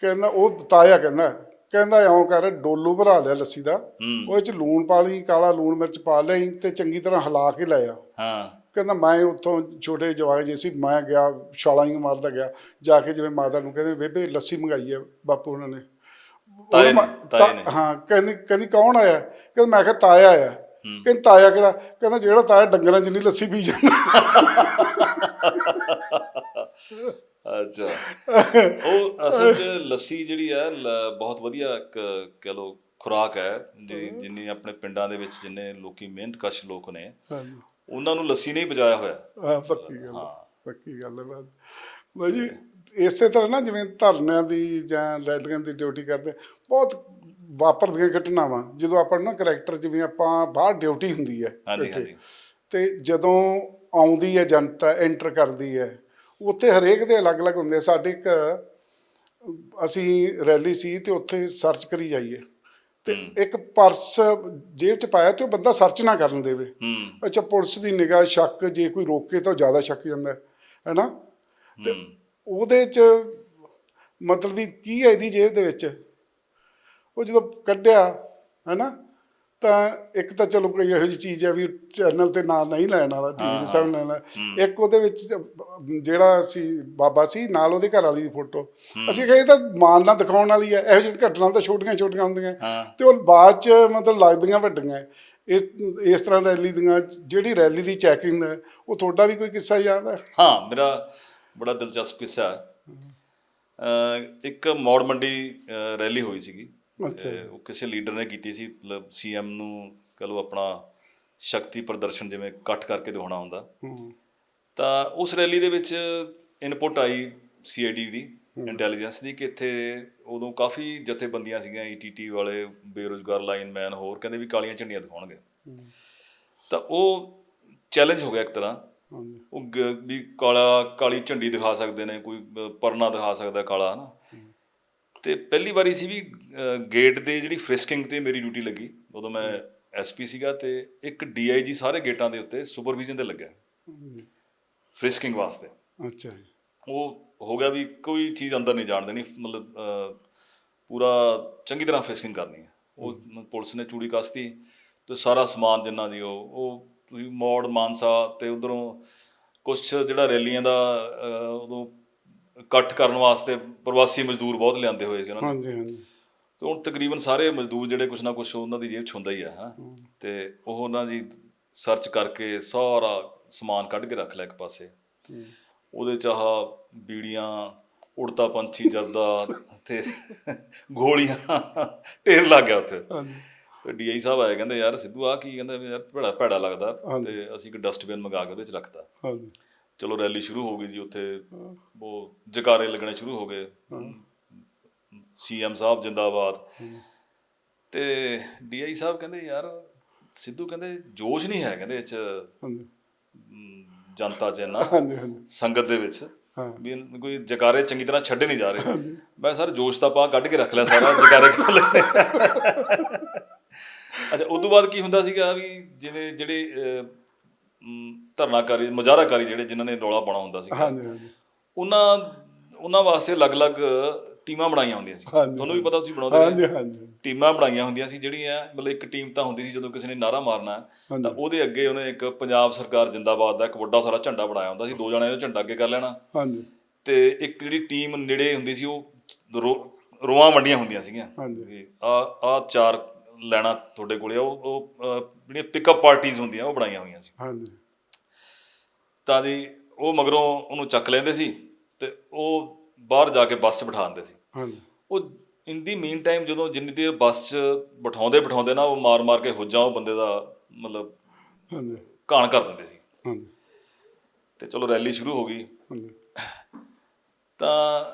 ਕਹਿੰਦਾ ਉਹ ਤਾਇਆ ਕਹਿੰਦਾ ਕਹਿੰਦਾ ਇਉਂ ਕਰ ਡੋਲੂ ਭਰਾ ਲਿਆ ਲੱਸੀ ਦਾ ਉਹ ਚ ਲੂਣ ਪਾ ਲਈ ਕਾਲਾ ਲੂਣ ਮਿਰਚ ਪਾ ਲਈ ਤੇ ਚੰਗੀ ਤਰ੍ਹਾਂ ਹਿਲਾ ਕੇ ਲਾਇਆ ਹਾਂ। ਕਹਿੰਦਾ ਮੈਂ ਉੱਥੋਂ ਛੋਟੇ ਜਵਾਕ ਜੇ ਸੀ ਮੈਂ ਗਿਆ ਛਾਲਾਂ ਹੀ ਮਾਰਦਾ ਗਿਆ ਜਾ ਕੇ ਜਿਵੇਂ ਮਾਤਾ ਨੂੰ ਕਹਿੰਦੇ ਬੇਬੇ ਲੱਸੀ ਮੰਗਾਈ ਹੈ ਬਾਪੂ ਉਹਨਾਂ ਨੇ। ਤਾਏ। ਹਾਂ ਕਹਿੰਦੀ ਕਹਿੰਦੀ ਕੌਣ ਆਇਆ? ਕਹਿੰਦਾ ਮੈਂ ਕਿਹਾ ਤਾਇਆ ਆਇਆ। ਕਹਿੰਦੀ ਤਾਇਆ ਕਿਹੜਾ? ਕਹਿੰਦਾ ਜਿਹੜਾ ਤਾਇਆ ਡੰਗਰਾਂ ਜਿੰਨੀ ਲੱਸੀ ਪੀ ਜਾਂਦਾ। ਅੱਛਾ। ਉਹ ਅਸਲ 'ਚ ਲੱਸੀ ਜਿਹੜੀ ਹੈ ਲ- ਬਹੁਤ ਵਧੀਆ ਇੱਕ ਕਹ ਲੋ ਖੁਰਾਕ ਹੈ ਜਿਹੜੀ ਜਿੰਨੀ ਆਪਣੇ ਪਿੰਡਾਂ ਦੇ ਵਿੱਚ ਜਿੰਨੇ ਲੋਕੀ ਮਿਹਨਤਕਸ਼ ਲੋਕ ਨੇ। ਉਹਨਾਂ ਨੂੰ ਲੱਸੀ ਨਹੀਂ ਬਚਾਇਆ ਹੋਇਆ। ਹਾਂ ਪੱਕੀ ਗੱਲ ਹੈ, ਪੱਕੀ ਗੱਲ ਹੈ ਬਾਤ ਬਾਜੀ ਇਸੇ ਤਰ੍ਹਾਂ ਨਾ ਜਿਵੇਂ ਧਰਨਿਆਂ ਦੀ ਜਾਂ ਰੈਲੀਆਂ ਦੀ ਡਿਊਟੀ ਕਰਦੇ ਬਹੁਤ ਵਾਪਰਦੀਆਂ ਘਟਨਾਵਾਂ ਜਦੋਂ ਆਪਾਂ ਨੂੰ ਨਾ ਕਰੈਕਟਰ ਜਿਵੇਂ ਆਪਾਂ ਬਾਹਰ ਡਿਊਟੀ ਹੁੰਦੀ ਹੈ ਹਾਂਜੀ ਇੱਥੇ, ਹਾਂਜੀ। ਤੇ ਜਦੋਂ ਆਉਂਦੀ ਹੈ ਜਨਤਾ ਐਂਟਰ ਕਰਦੀ ਹੈ ਉੱਥੇ ਹਰੇਕ ਦੇ ਅਲੱਗ-ਅਲੱਗ ਹੁੰਦੇ ਆ। ਸਾਡੇ ਇੱਕ ਅਸੀਂ ਰੈਲੀ ਸੀ ਤੇ ਉੱਥੇ ਸਰਚ ਕਰੀ ਜਾਈਏ। ਤੇ ਇੱਕ ਪਰਸ ਜੇਬ 'ਚ ਪਾਇਆ ਤੇ ਉਹ ਬੰਦਾ ਸਰਚ ਨਾ ਕਰਨ ਦੇਵੇ। ਹੂੰ। ਅੱਛਾ ਪੁਲਿਸ ਦੀ ਨਿਗਾਹ ਸ਼ੱਕ ਜੇ ਕੋਈ ਰੋਕੇ ਤਾਂ ਉਹ ਜ਼ਿਆਦਾ ਸ਼ੱਕ ਜਾਂਦਾ ਹੈ ਹੈਨਾ? ਤੇ ਹੂੰ। ਉਹਦੇ 'ਚ ਮਤਲਬ ਵੀ ਕੀ ਹੈ ਇਹਦੀ ਜੇਬ ਦੇ ਵਿੱਚ? ਉਹ ਜਦੋਂ ਕੱਢਿਆ ਹੈਨਾ? ਤਾਂ ਇੱਕ ਤਾਂ ਚਲੋ ਕੋਈ ਇਹੋ ਜਿਹੀ ਚੀਜ਼ ਹੈ ਵੀ ਚੈਨਲ ਤੇ ਨਾਂ ਨਹੀਂ ਲੈਣ ਵਾਲਾ ਟੀਵੀ ਸਾਹਮਣੇ ਲੈਣਾ ਇੱਕ ਉਹਦੇ ਵਿੱਚ ਜਿਹੜਾ ਸੀ ਬਾਬਾ ਸੀ ਨਾਲ ਉਹਦੇ ਘਰ ਵਾਲੀ ਦੀ ਫੋਟੋ ਅਸੀਂ ਕਹੇ ਤਾਂ ਮਾਨ ਨਾਲ ਦਿਖਾਉਣ ਵਾਲੀ ਹੈ ਇਹੋ ਜਿਹੀ ਘਟਨਾ ਤਾਂ ਛੋਟੀਆਂ ਛੋਟੀਆਂ ਹੁੰਦੀਆਂ। ਤੇ ਉਹ ਬਾਅਦ ਚ ਮਤਲਬ ਲੱਗਦੀਆਂ ਵੱਡੀਆਂ। ਇਸ ਇਸ ਤਰ੍ਹਾਂ ਰੈਲੀ ਦੀਆਂ ਜਿਹੜੀ ਰੈਲੀ ਦੀ ਚੈਕਿੰਗ ਹੈ ਉਹ ਤੁਹਾਡਾ ਵੀ ਕੋਈ ਕਿੱਸਾ ਯਾਦ ਹੈ? ਹਾਂ ਮੇਰਾ ਬੜਾ ਦਿਲਚਸਪ ਕਿੱਸਾ ਹੈ। ਇੱਕ ਮੌੜ ਮੰਡੀ ਰੈਲੀ ਹੋਈ ਸੀਗੀ। ਤੇ ਉਹ ਕਿਸੇ ਲੀਡਰ ਨੇ ਕੀਤੀ ਸੀ ਮਤਲਬ ਸੀਐਮ ਨੂੰ ਕਹ ਲਓ ਆਪਣਾ ਸ਼ਕਤੀ ਪ੍ਰਦਰਸ਼ਨ ਜਿਵੇਂ ਇਕੱਠ ਕਰਕੇ ਦਿਖਾਉਣਾ ਹੁੰਦਾ। ਹੂੰ। ਤਾਂ ਉਸ ਰੈਲੀ ਦੇ ਵਿੱਚ ਇਨਪੁਟ ਆਈ ਸੀਆਈਡੀ ਦੀ ਇੰਟੈਲੀਜੈਂਸ ਦੀ ਕਿ ਇੱਥੇ ਉਦੋਂ ਕਾਫੀ ਜਥੇਬੰਦੀਆਂ ਸੀਗੀਆਂ ਈਟੀਟੀ ਵਾਲੇ ਬੇਰੋਜ਼ਗਾਰ ਲਾਈਨਮੈਨ ਹੋਰ ਕਹਿੰਦੇ ਵੀ ਕਾਲੀਆਂ ਝੰਡੀਆਂ ਦਿਖਾਉਣਗੇ। ਤਾਂ ਉਹ ਚੈਲੰਜ ਹੋ ਗਿਆ ਇੱਕ ਤਰ੍ਹਾਂ। ਉਹ ਵੀ ਕਾਲਾ ਕਾਲੀ ਝੰਡੀ ਦਿਖਾ ਸਕਦੇ ਨੇ ਕੋਈ ਪਰਨਾ ਦਿਖਾ ਸਕਦਾ ਕਾਲਾ ਹਨਾ। ਤੇ ਪਹਿਲੀ ਵਾਰੀ ਸੀ ਵੀ ਗੇਟ ਦੇ ਜਿਹੜੀ ਫ੍ਰਿਸਕਿੰਗ ਤੇ ਮੇਰੀ ਡਿਊਟੀ ਲੱਗੀ। ਉਦੋਂ ਮੈਂ ਐਸਪੀ ਸੀਗਾ ਤੇ ਇੱਕ ਡੀਆਈਜੀ ਸਾਰੇ ਗੇਟਾਂ ਦੇ ਉੱਤੇ ਸੁਪਰਵਿਜ਼ਨ ਤੇ ਲੱਗਿਆ। ਫ੍ਰਿਸਕਿੰਗ ਵਾਸਤੇ। ਅੱਛਾ ਜੀ। ਉਹ ਹੋ ਗਿਆ ਵੀ ਕੋਈ ਚੀਜ਼ ਅੰਦਰ ਨਹੀਂ ਜਾਣ ਦੇਣੀ ਮਤਲਬ ਪੂਰਾ ਚੰਗੀ ਤਰ੍ਹਾਂ ਫ੍ਰਿਸਕਿੰਗ ਕਰਨੀ ਹੈ। ਉਹ ਪੁਲਿਸ ਨੇ ਚੂੜੀ ਕਸਤੀ ਤੇ ਸਾਰਾ ਸਮਾਨ ਜਿੰਨਾ ਦੀ ਉਹ ਉਹ ਤੁਸੀਂ ਮੋੜ ਮਾਨਸਾ ਤੇ ਉਧਰੋਂ ਕੁਝ ਜਿਹੜਾ ਰੈਲੀਆਂ ਦਾ ਉਦੋਂ ਇਕੱਠ ਕਰਨ ਵਾਸਤੇ ਪ੍ਰਵਾਸੀ ਮਜ਼ਦੂਰ ਬਹੁਤ ਲਿਆਂਦੇ ਹੋਏ ਸੀ ਉਹਨਾਂ ਨੇ। ਹਾਂਜੀ ਹਾਂਜੀ। ਤੇ ਹੁਣ ਤਕਰੀਬਨ ਸਾਰੇ ਮਜ਼ਦੂਰ ਜਿਹੜੇ ਕੁਛ ਨਾ ਕੁਛ ਉਹਨਾਂ ਦੀ ਜੇਬ 'ਚ ਹੁੰਦਾ ਹੀ ਆ ਹਾਂ। ਤੇ ਉਹ ਉਹਨਾਂ ਦੀ ਸਰਚ ਕਰਕੇ ਸਾਰਾ ਸਮਾਨ ਕੱਢ ਕੇ ਰੱਖ ਲਿਆ ਇੱਕ ਪਾਸੇ। ਉਹਦੇ ਚ ਆਹ ਬੀੜੀਆਂ ਉੜਤਾ ਪੰਛੀ ਜਰਦਾ ਤੇ ਗੋਲੀਆਂ ਢੇਰ ਲੱਗ ਗਿਆ ਉੱਥੇ। ਹਾਂਜੀ। ਤੇ ਡੀਆਈ ਸਾਹਿਬ ਆਏ ਕਹਿੰਦੇ ਯਾਰ ਸਿੱਧੂ ਆ ਕੀ ਕਹਿੰਦੇ ਯਾਰ ਭੈੜਾ ਭੈੜਾ ਲੱਗਦਾ। ਤੇ ਅਸੀਂ ਇੱਕ ਡਸਟਬਿਨ ਮੰਗਾ ਕੇ ਉਹਦੇ ਚ ਰੱਖਤਾ। ਹਾਂਜੀ। ਚਲੋ ਰੈਲੀ ਸ਼ੁਰੂ ਹੋ ਗਈ ਜੀ ਉੱਥੇ। ਉਹ ਜਕਾਰੇ ਲੱਗਣੇ ਸ਼ੁਰੂ ਹੋ ਗਏ। ਸੀਐਮ ਸਾਹਿਬ ਜਿੰਦਾਬਾਦ। ਤੇ ਡੀਆਈ ਸਾਹਿਬ ਕਹਿੰਦੇ ਯਾਰ ਸਿੱਧੂ ਕਹਿੰਦੇ ਜੋਸ਼ ਨਹੀਂ ਹੈ ਕਹਿੰਦੇ ਇਹ ਚ। ਜਨਤਾ ਚ ਹਾਂਜੀ ਸੰਗਤ ਦੇ ਵਿੱਚ। ਵੀ ਕੋਈ ਜਕਾਰੇ ਚੰਗੀ ਤਰ੍ਹਾਂ ਛੱਡੇ ਨਹੀਂ ਜਾ ਰਹੇ। ਮੈਂ ਸਰ ਜੋਸ਼ ਤਾਂ ਪਾ ਕੱਢ ਕੇ ਰੱਖ ਲਿਆ ਸਾਰਾ ਜਕਾਰੇ ਕਿੱਥੇ ਲੱਗਣੇ ਅੱਛਾ ਉਦੋਂ ਬਾਅਦ ਕੀ ਹੁੰਦਾ ਸੀਗਾ ਵੀ ਜਿਵੇਂ ਜਿਹੜੇ ਧਰਨਾਕਾਰੀ ਮੁਜ਼ਾਹਰਾਕਾਰੀ ਜਿਹੜੇ ਜਿਨ੍ਹਾਂ ਨੇ ਰੌਲਾ ਪਾਉਣਾ ਹੁੰਦਾ ਸੀਗਾ ਹਾਂਜੀ ਹਾਂਜੀ। ਉਹਨਾਂ ਉਹਨਾਂ ਵਾਸਤੇ ਅਲੱਗ-ਅਲੱਗ ਟੀਮਾਂ ਬਣਾਈਆਂ ਹੁੰਦੀਆਂ ਸੀ। ਹਾਂਜੀ। ਤੁਹਾਨੂੰ ਵੀ ਪਤਾ ਤੁਸੀਂ ਬਣਾਉਂਦੇ ਹਾਂਜੀ ਰਹੇ। ਹਾਂਜੀ ਟੀਮਾਂ ਬਣਾਈਆਂ ਹੁੰਦੀਆਂ ਸੀ ਜਿਹੜੀਆਂ ਮਤਲਬ ਇੱਕ ਟੀਮ ਤਾਂ ਹੁੰਦੀ ਸੀ ਜਦੋਂ ਕਿਸੇ ਨੇ ਨਾਰਾ ਮਾਰਨਾ ਹੈ, ਤਾਂ ਉਹਦੇ ਅੱਗੇ ਉਹਨੇ ਇੱਕ ਪੰਜਾਬ ਸਰਕਾਰ ਜਿੰਦਾਬਾਦ ਦਾ ਇੱਕ ਵੱਡਾ ਸਾਰਾ ਝੰਡਾ ਬਣਾਇਆ ਹੁੰਦਾ ਸੀ। ਦੋ ਜਣਿਆਂ ਨੇ ਉਹ ਝੰਡਾ ਅੱਗੇ ਕਰ ਲੈਣਾ। ਹਾਂਜੀ। ਤੇ ਇੱਕ ਜਿਹੜੀ ਟੀਮ ਨੇੜੇ ਹੁੰਦੀ ਸੀ ਉਹ ਰੋ- ਰੋਆਂ ਵੰਡੀਆਂ ਹੁੰਦੀਆਂ ਸੀਗੀਆਂ। ਹਾਂਜੀ। ਆ ਆ ਚਾਰ ਲੈਣਾ ਤੁਹਾਡੇ ਕੋਲੇ ਉਹ ਉਹ ਜਿਹੜੀਆਂ ਪਿਕਅਪ ਪਾਰਟੀਆਂ ਹੁੰਦੀਆਂ ਉਹ ਬਣਾਈਆਂ ਹੋਈਆਂ ਸੀ। ਹਾਂਜੀ। ਤਾਂ ਜੀ ਉਹ ਮਗਰੋਂ ਉਹਨੂੰ ਚੱਕ ਲੈਂਦੇ ਸੀ ਤੇ ਉਹ ਬਾਹਰ ਜਾ ਕੇ ਬੱਸ 'ਚ ਬਿਠਾ ਦਿੰਦੇ ਸੀ। ਹਾਂਜੀ। ਉਹ ਇਨ ਦੀ ਮੀਨ ਟਾਈਮ ਜਦੋਂ ਜਿੰਨੀ ਦੇਰ ਬੱਸ 'ਚ ਬਿਠਾਉਂਦੇ ਬਿਠਾਉਂਦੇ ਨਾ ਉਹ ਮਾਰ-ਮਾਰ ਕੇ ਹੁੱਜਾਂ ਉਹ ਬੰਦੇ ਦਾ ਮਤਲਬ ਹਾਂਜੀ। ਘਾਣ ਕਰ ਦਿੰਦੇ ਸੀ। ਹਾਂਜੀ। ਤੇ ਚਲੋ ਰੈਲੀ ਸ਼ੁਰੂ ਹੋ ਗਈ। ਹਾਂਜੀ। ਤਾਂ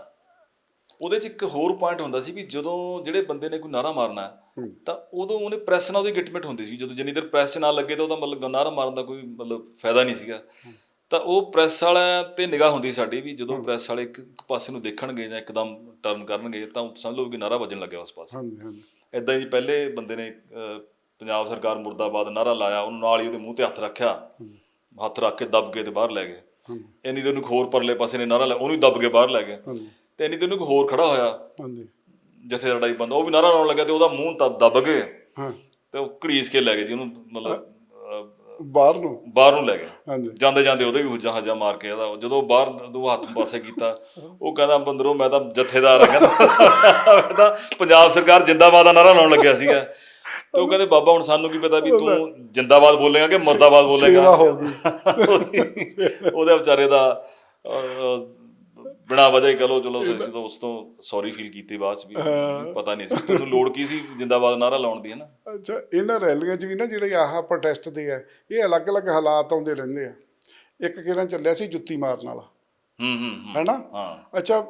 ਉਹਦੇ 'ਚ ਇੱਕ ਹੋਰ ਪੁਆਇੰਟ ਹੁੰਦਾ ਸੀ ਵੀ ਜਦੋਂ ਜਿਹੜੇ ਬੰਦੇ ਨੇ ਕੋਈ ਨਾਰਾ ਮਾਰਨਾ ਤਾਂ ਉਦੋਂ ਉਹਨੇ ਪ੍ਰੈਸ ਨਾਲ ਉਹਦੀ ਗਿਟਮਿਟ ਹੁੰਦੀ ਸੀ। ਜਦੋਂ ਜਿੰਨੀ ਦੇਰ ਪ੍ਰੈਸ 'ਚ ਨਾ ਲੱਗੇ ਤਾਂ ਉਹਦਾ ਮਤਲਬ ਨਾਰਾ ਮਾਰਨ ਦਾ ਕੋਈ ਮਤਲਬ ਫਾਇਦਾ ਨਹੀਂ ਸੀਗਾ। ਤਾਂ ਉਹ ਪ੍ਰੈਸ ਵਾਲਿਆਂ ਤੇ ਨਿਗਾਹ ਹੁੰਦੀ ਸਾਡੀ ਵੀ ਜਦੋਂ ਪ੍ਰੈਸ ਵਾਲੇ ਇੱਕ ਪਾਸੇ ਨੂੰ ਦੇਖਣਗੇ ਜਾਂ ਇੱਕਦਮ ਟਰਨ ਕਰਨਗੇ ਤਾਂ ਸਮਝ ਲਓ ਕਿ ਨਾਰਾ ਵੱਜਣ ਲੱਗਿਆ ਉਸ ਪਾਸੇ। ਹਾਂਜੀ ਹਾਂਜੀ। ਇਦਾਂ ਹੀ ਪਹਿਲੇ ਬੰਦੇ ਨੇ ਪੰਜਾਬ ਸਰਕਾਰ ਮੁਰਦਾਬਾਦ ਨਾਰਾ ਲਾਇਆ ਉਹਨੂੰ ਨਾਲ ਹੀ ਉਹਦੇ ਮੂੰਹ ਤੇ ਹੱਥ ਰੱਖਿਆ। ਹੱਥ ਰੱਖ ਕੇ ਦਬ ਕੇ ਤੇ ਬਾਹਰ ਲੈ ਗਏ। ਇੰਨੀ ਦੇਰ ਨੂੰ ਇੱਕ ਹੋਰ ਪਰਲੇ ਪਾਸੇ ਨੇ ਨਾਰਾ ਲਾਇਆ ਉਹਨੂੰ ਦਬ ਕੇ ਬਾਹਰ ਲੈ ਗਏ। ਹਾਂਜੀ। ਤੇ ਇੰਨੀ ਦੇਰ ਨੂੰ ਇੱਕ ਹੋਰ ਖੜਾ ਹੋਇਆ। ਹਾਂਜੀ। ਜਿੱਥੇ ਲੜਾਈ ਬੰਦਾ ਉਹ ਵੀ ਨਾਰਾ ਲਾਉਣ ਲੱਗਾ ਤੇ ਉਹਦਾ ਮੂੰਹ ਦਬ ਦਬ ਗਏ ਹਾਂ। ਤੇ ਉਹ ਘੜੀਸ ਕੇ ਲੈ ਗਏ ਜੀ ਉਹਨੂੰ ਮਤਲਬ ਬਾਹਰ ਨੂੰ? ਬਾਹਰ ਨੂੰ ਲੈ ਗਏ। ਹਾਂਜੀ। ਜਾਂਦੇ ਜਾਂਦੇ ਉਹਦੇ ਵੀ ਹੁੱਜਾ ਹੱਜਾ ਮਾਰ ਕੇ ਇਹਦਾ ਜਦੋਂ ਬਾਹਰ ਉਹ ਹੱਥ ਪਾਸੇ ਕੀਤਾ ਉਹ ਕਹਿੰਦਾ ਬੰਦਰੋਂ ਮੈਂ ਤਾਂ ਜਥੇਦਾਰ ਆ ਕਹਿੰਦਾ ਮੈਂ ਤਾਂ ਪੰਜਾਬ ਸਰਕਾਰ ਜਿੰਦਾਬਾਦ ਦਾ ਨਾਰਾ ਲਾਉਣ ਲੱਗਿਆ ਸੀਗਾ। ਤੇ ਉਹ ਕਹਿੰਦੇ ਬਾਬਾ ਹੁਣ ਸਾਨੂੰ ਕੀ ਪਤਾ ਵੀ ਤੂੰ ਜਿੰਦਾਬਾਦ ਬੋਲੇਗਾ ਕਿ ਮਰਦਾਬਾਦ ਬੋਲੇਗਾ? ਉਹਦੀ- ਵਿਚਾਰੇ ਦਾ ਬਿਨਾਂ ਵਜ੍ਹਾ ਹੀ ਕਹੋ ਚਲੋ ਅਸੀਂ ਤਾਂ ਉਸ ਤੋਂ ਸੌਰੀ ਫੀਲ ਕੀਤੀ ਬਾਅਦ ਚ ਵੀ ਪਤਾ ਨਹੀਂ ਸੀ। ਤੈਨੂੰ ਲੋੜ ਕੀ ਸੀ? ਜਿੰਦਾਬਾਦ ਨਾਰਾ ਲਾਉਣ ਦੀ ਹੈ ਨਾ? ਅੱਛਾ ਇਹਨਾਂ ਰੈਲੀਆਂ 'ਚ ਵੀ ਨਾ ਜਿਹੜੇ ਆਹ ਪ੍ਰੋਟੈਸਟ ਦੇ ਆ ਇਹ ਅਲੱਗ-ਅਲੱਗ ਹਾਲਾਤ ਆਉਂਦੇ ਰਹਿੰਦੇ ਆ। ਇੱਕ ਕਿਹੜਾ ਚੱਲਿਆ ਸੀ ਜੁੱਤੀ ਮਾਰਨ ਵਾਲਾ। ਹੂੰ ਹੂੰ ਹੂੰ। ਹੈਨਾ? ਹਾਂ। ਅੱਛਾ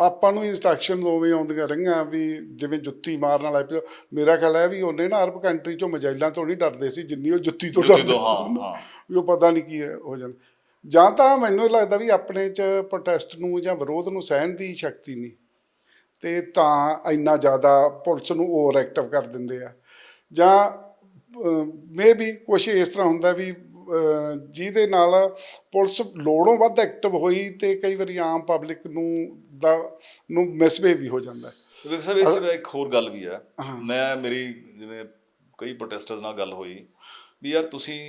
ਆਪਾਂ ਨੂੰ ਇਨਸਟਰਕਸ਼ਨ ਉਵੇਂ ਆਉਂਦੀਆਂ ਰਹੀਆਂ ਵੀ ਜਿਵੇਂ ਜੁੱਤੀ ਮਾਰਨ ਵਾਲਾ ਮੇਰਾ ਖਿਆਲ ਹੈ ਵੀ ਉਹਨੇ ਨਾ ਅਰਬ ਕੰਟਰੀ ਚੋਂ ਮਜਾਇਲਾਂ ਤੋਂ ਨਹੀਂ ਡਰਦੇ ਸੀ ਜਿੰਨੀ ਉਹ ਜੁੱਤੀ ਤੋਂ ਡਰਦੇ ਹਾਂ, ਸੀ ਹਾਂ। ਵੀ ਉਹ ਪਤਾ ਨਹੀਂ ਕੀ ਹੈ ਹੋ ਜਾਣ। ਜਾਂ ਤਾਂ ਮੈਨੂੰ ਲੱਗਦਾ ਵੀ ਆਪਣੇ ਚ ਪ੍ਰੋਟੈਸਟ ਨੂੰ ਜਾਂ ਵਿਰੋਧ ਨੂੰ ਸਹਿਣ ਦੀ ਸ਼ਕਤੀ ਨਹੀਂ। ਤੇ ਤਾਂ ਇੰਨਾ ਜ਼ਿਆਦਾ ਪੁਲਿਸ ਨੂੰ ਓਵਰ ਐਕਟਿਵ ਕਰ ਦਿੰਦੇ ਆ। ਜਾਂ ਮੇਬੀ ਕੁਛ ਇਸ ਤਰ੍ਹਾਂ ਹੁੰਦਾ ਵੀ ਜਿਹਦੇ ਨਾਲ ਪੁਲਿਸ ਲੋੜੋਂ ਵੱਧ ਐਕਟਿਵ ਹੋਈ ਤੇ ਕਈ ਵਾਰੀ ਆਮ ਪਬਲਿਕ ਨੂੰ ਦਾ ਨੂੰ ਮਿਸਬਿਹੇਵ ਵੀ ਹੋ ਜਾਂਦਾ। ਹੈ ਵਿਕ ਸਾਹਿਬ ਇਸ ਵਿੱਚ ਇੱਕ ਹੋਰ ਗੱਲ ਵੀ ਹੈ। ਮੈਂ ਮੇਰੀ ਜਿਵੇਂ ਕਈ ਪ੍ਰੋਟੈਸਟਰਸ ਨਾਲ ਗੱਲ ਹੋਈ ਵੀ ਯਾਰ ਤੁਸੀਂ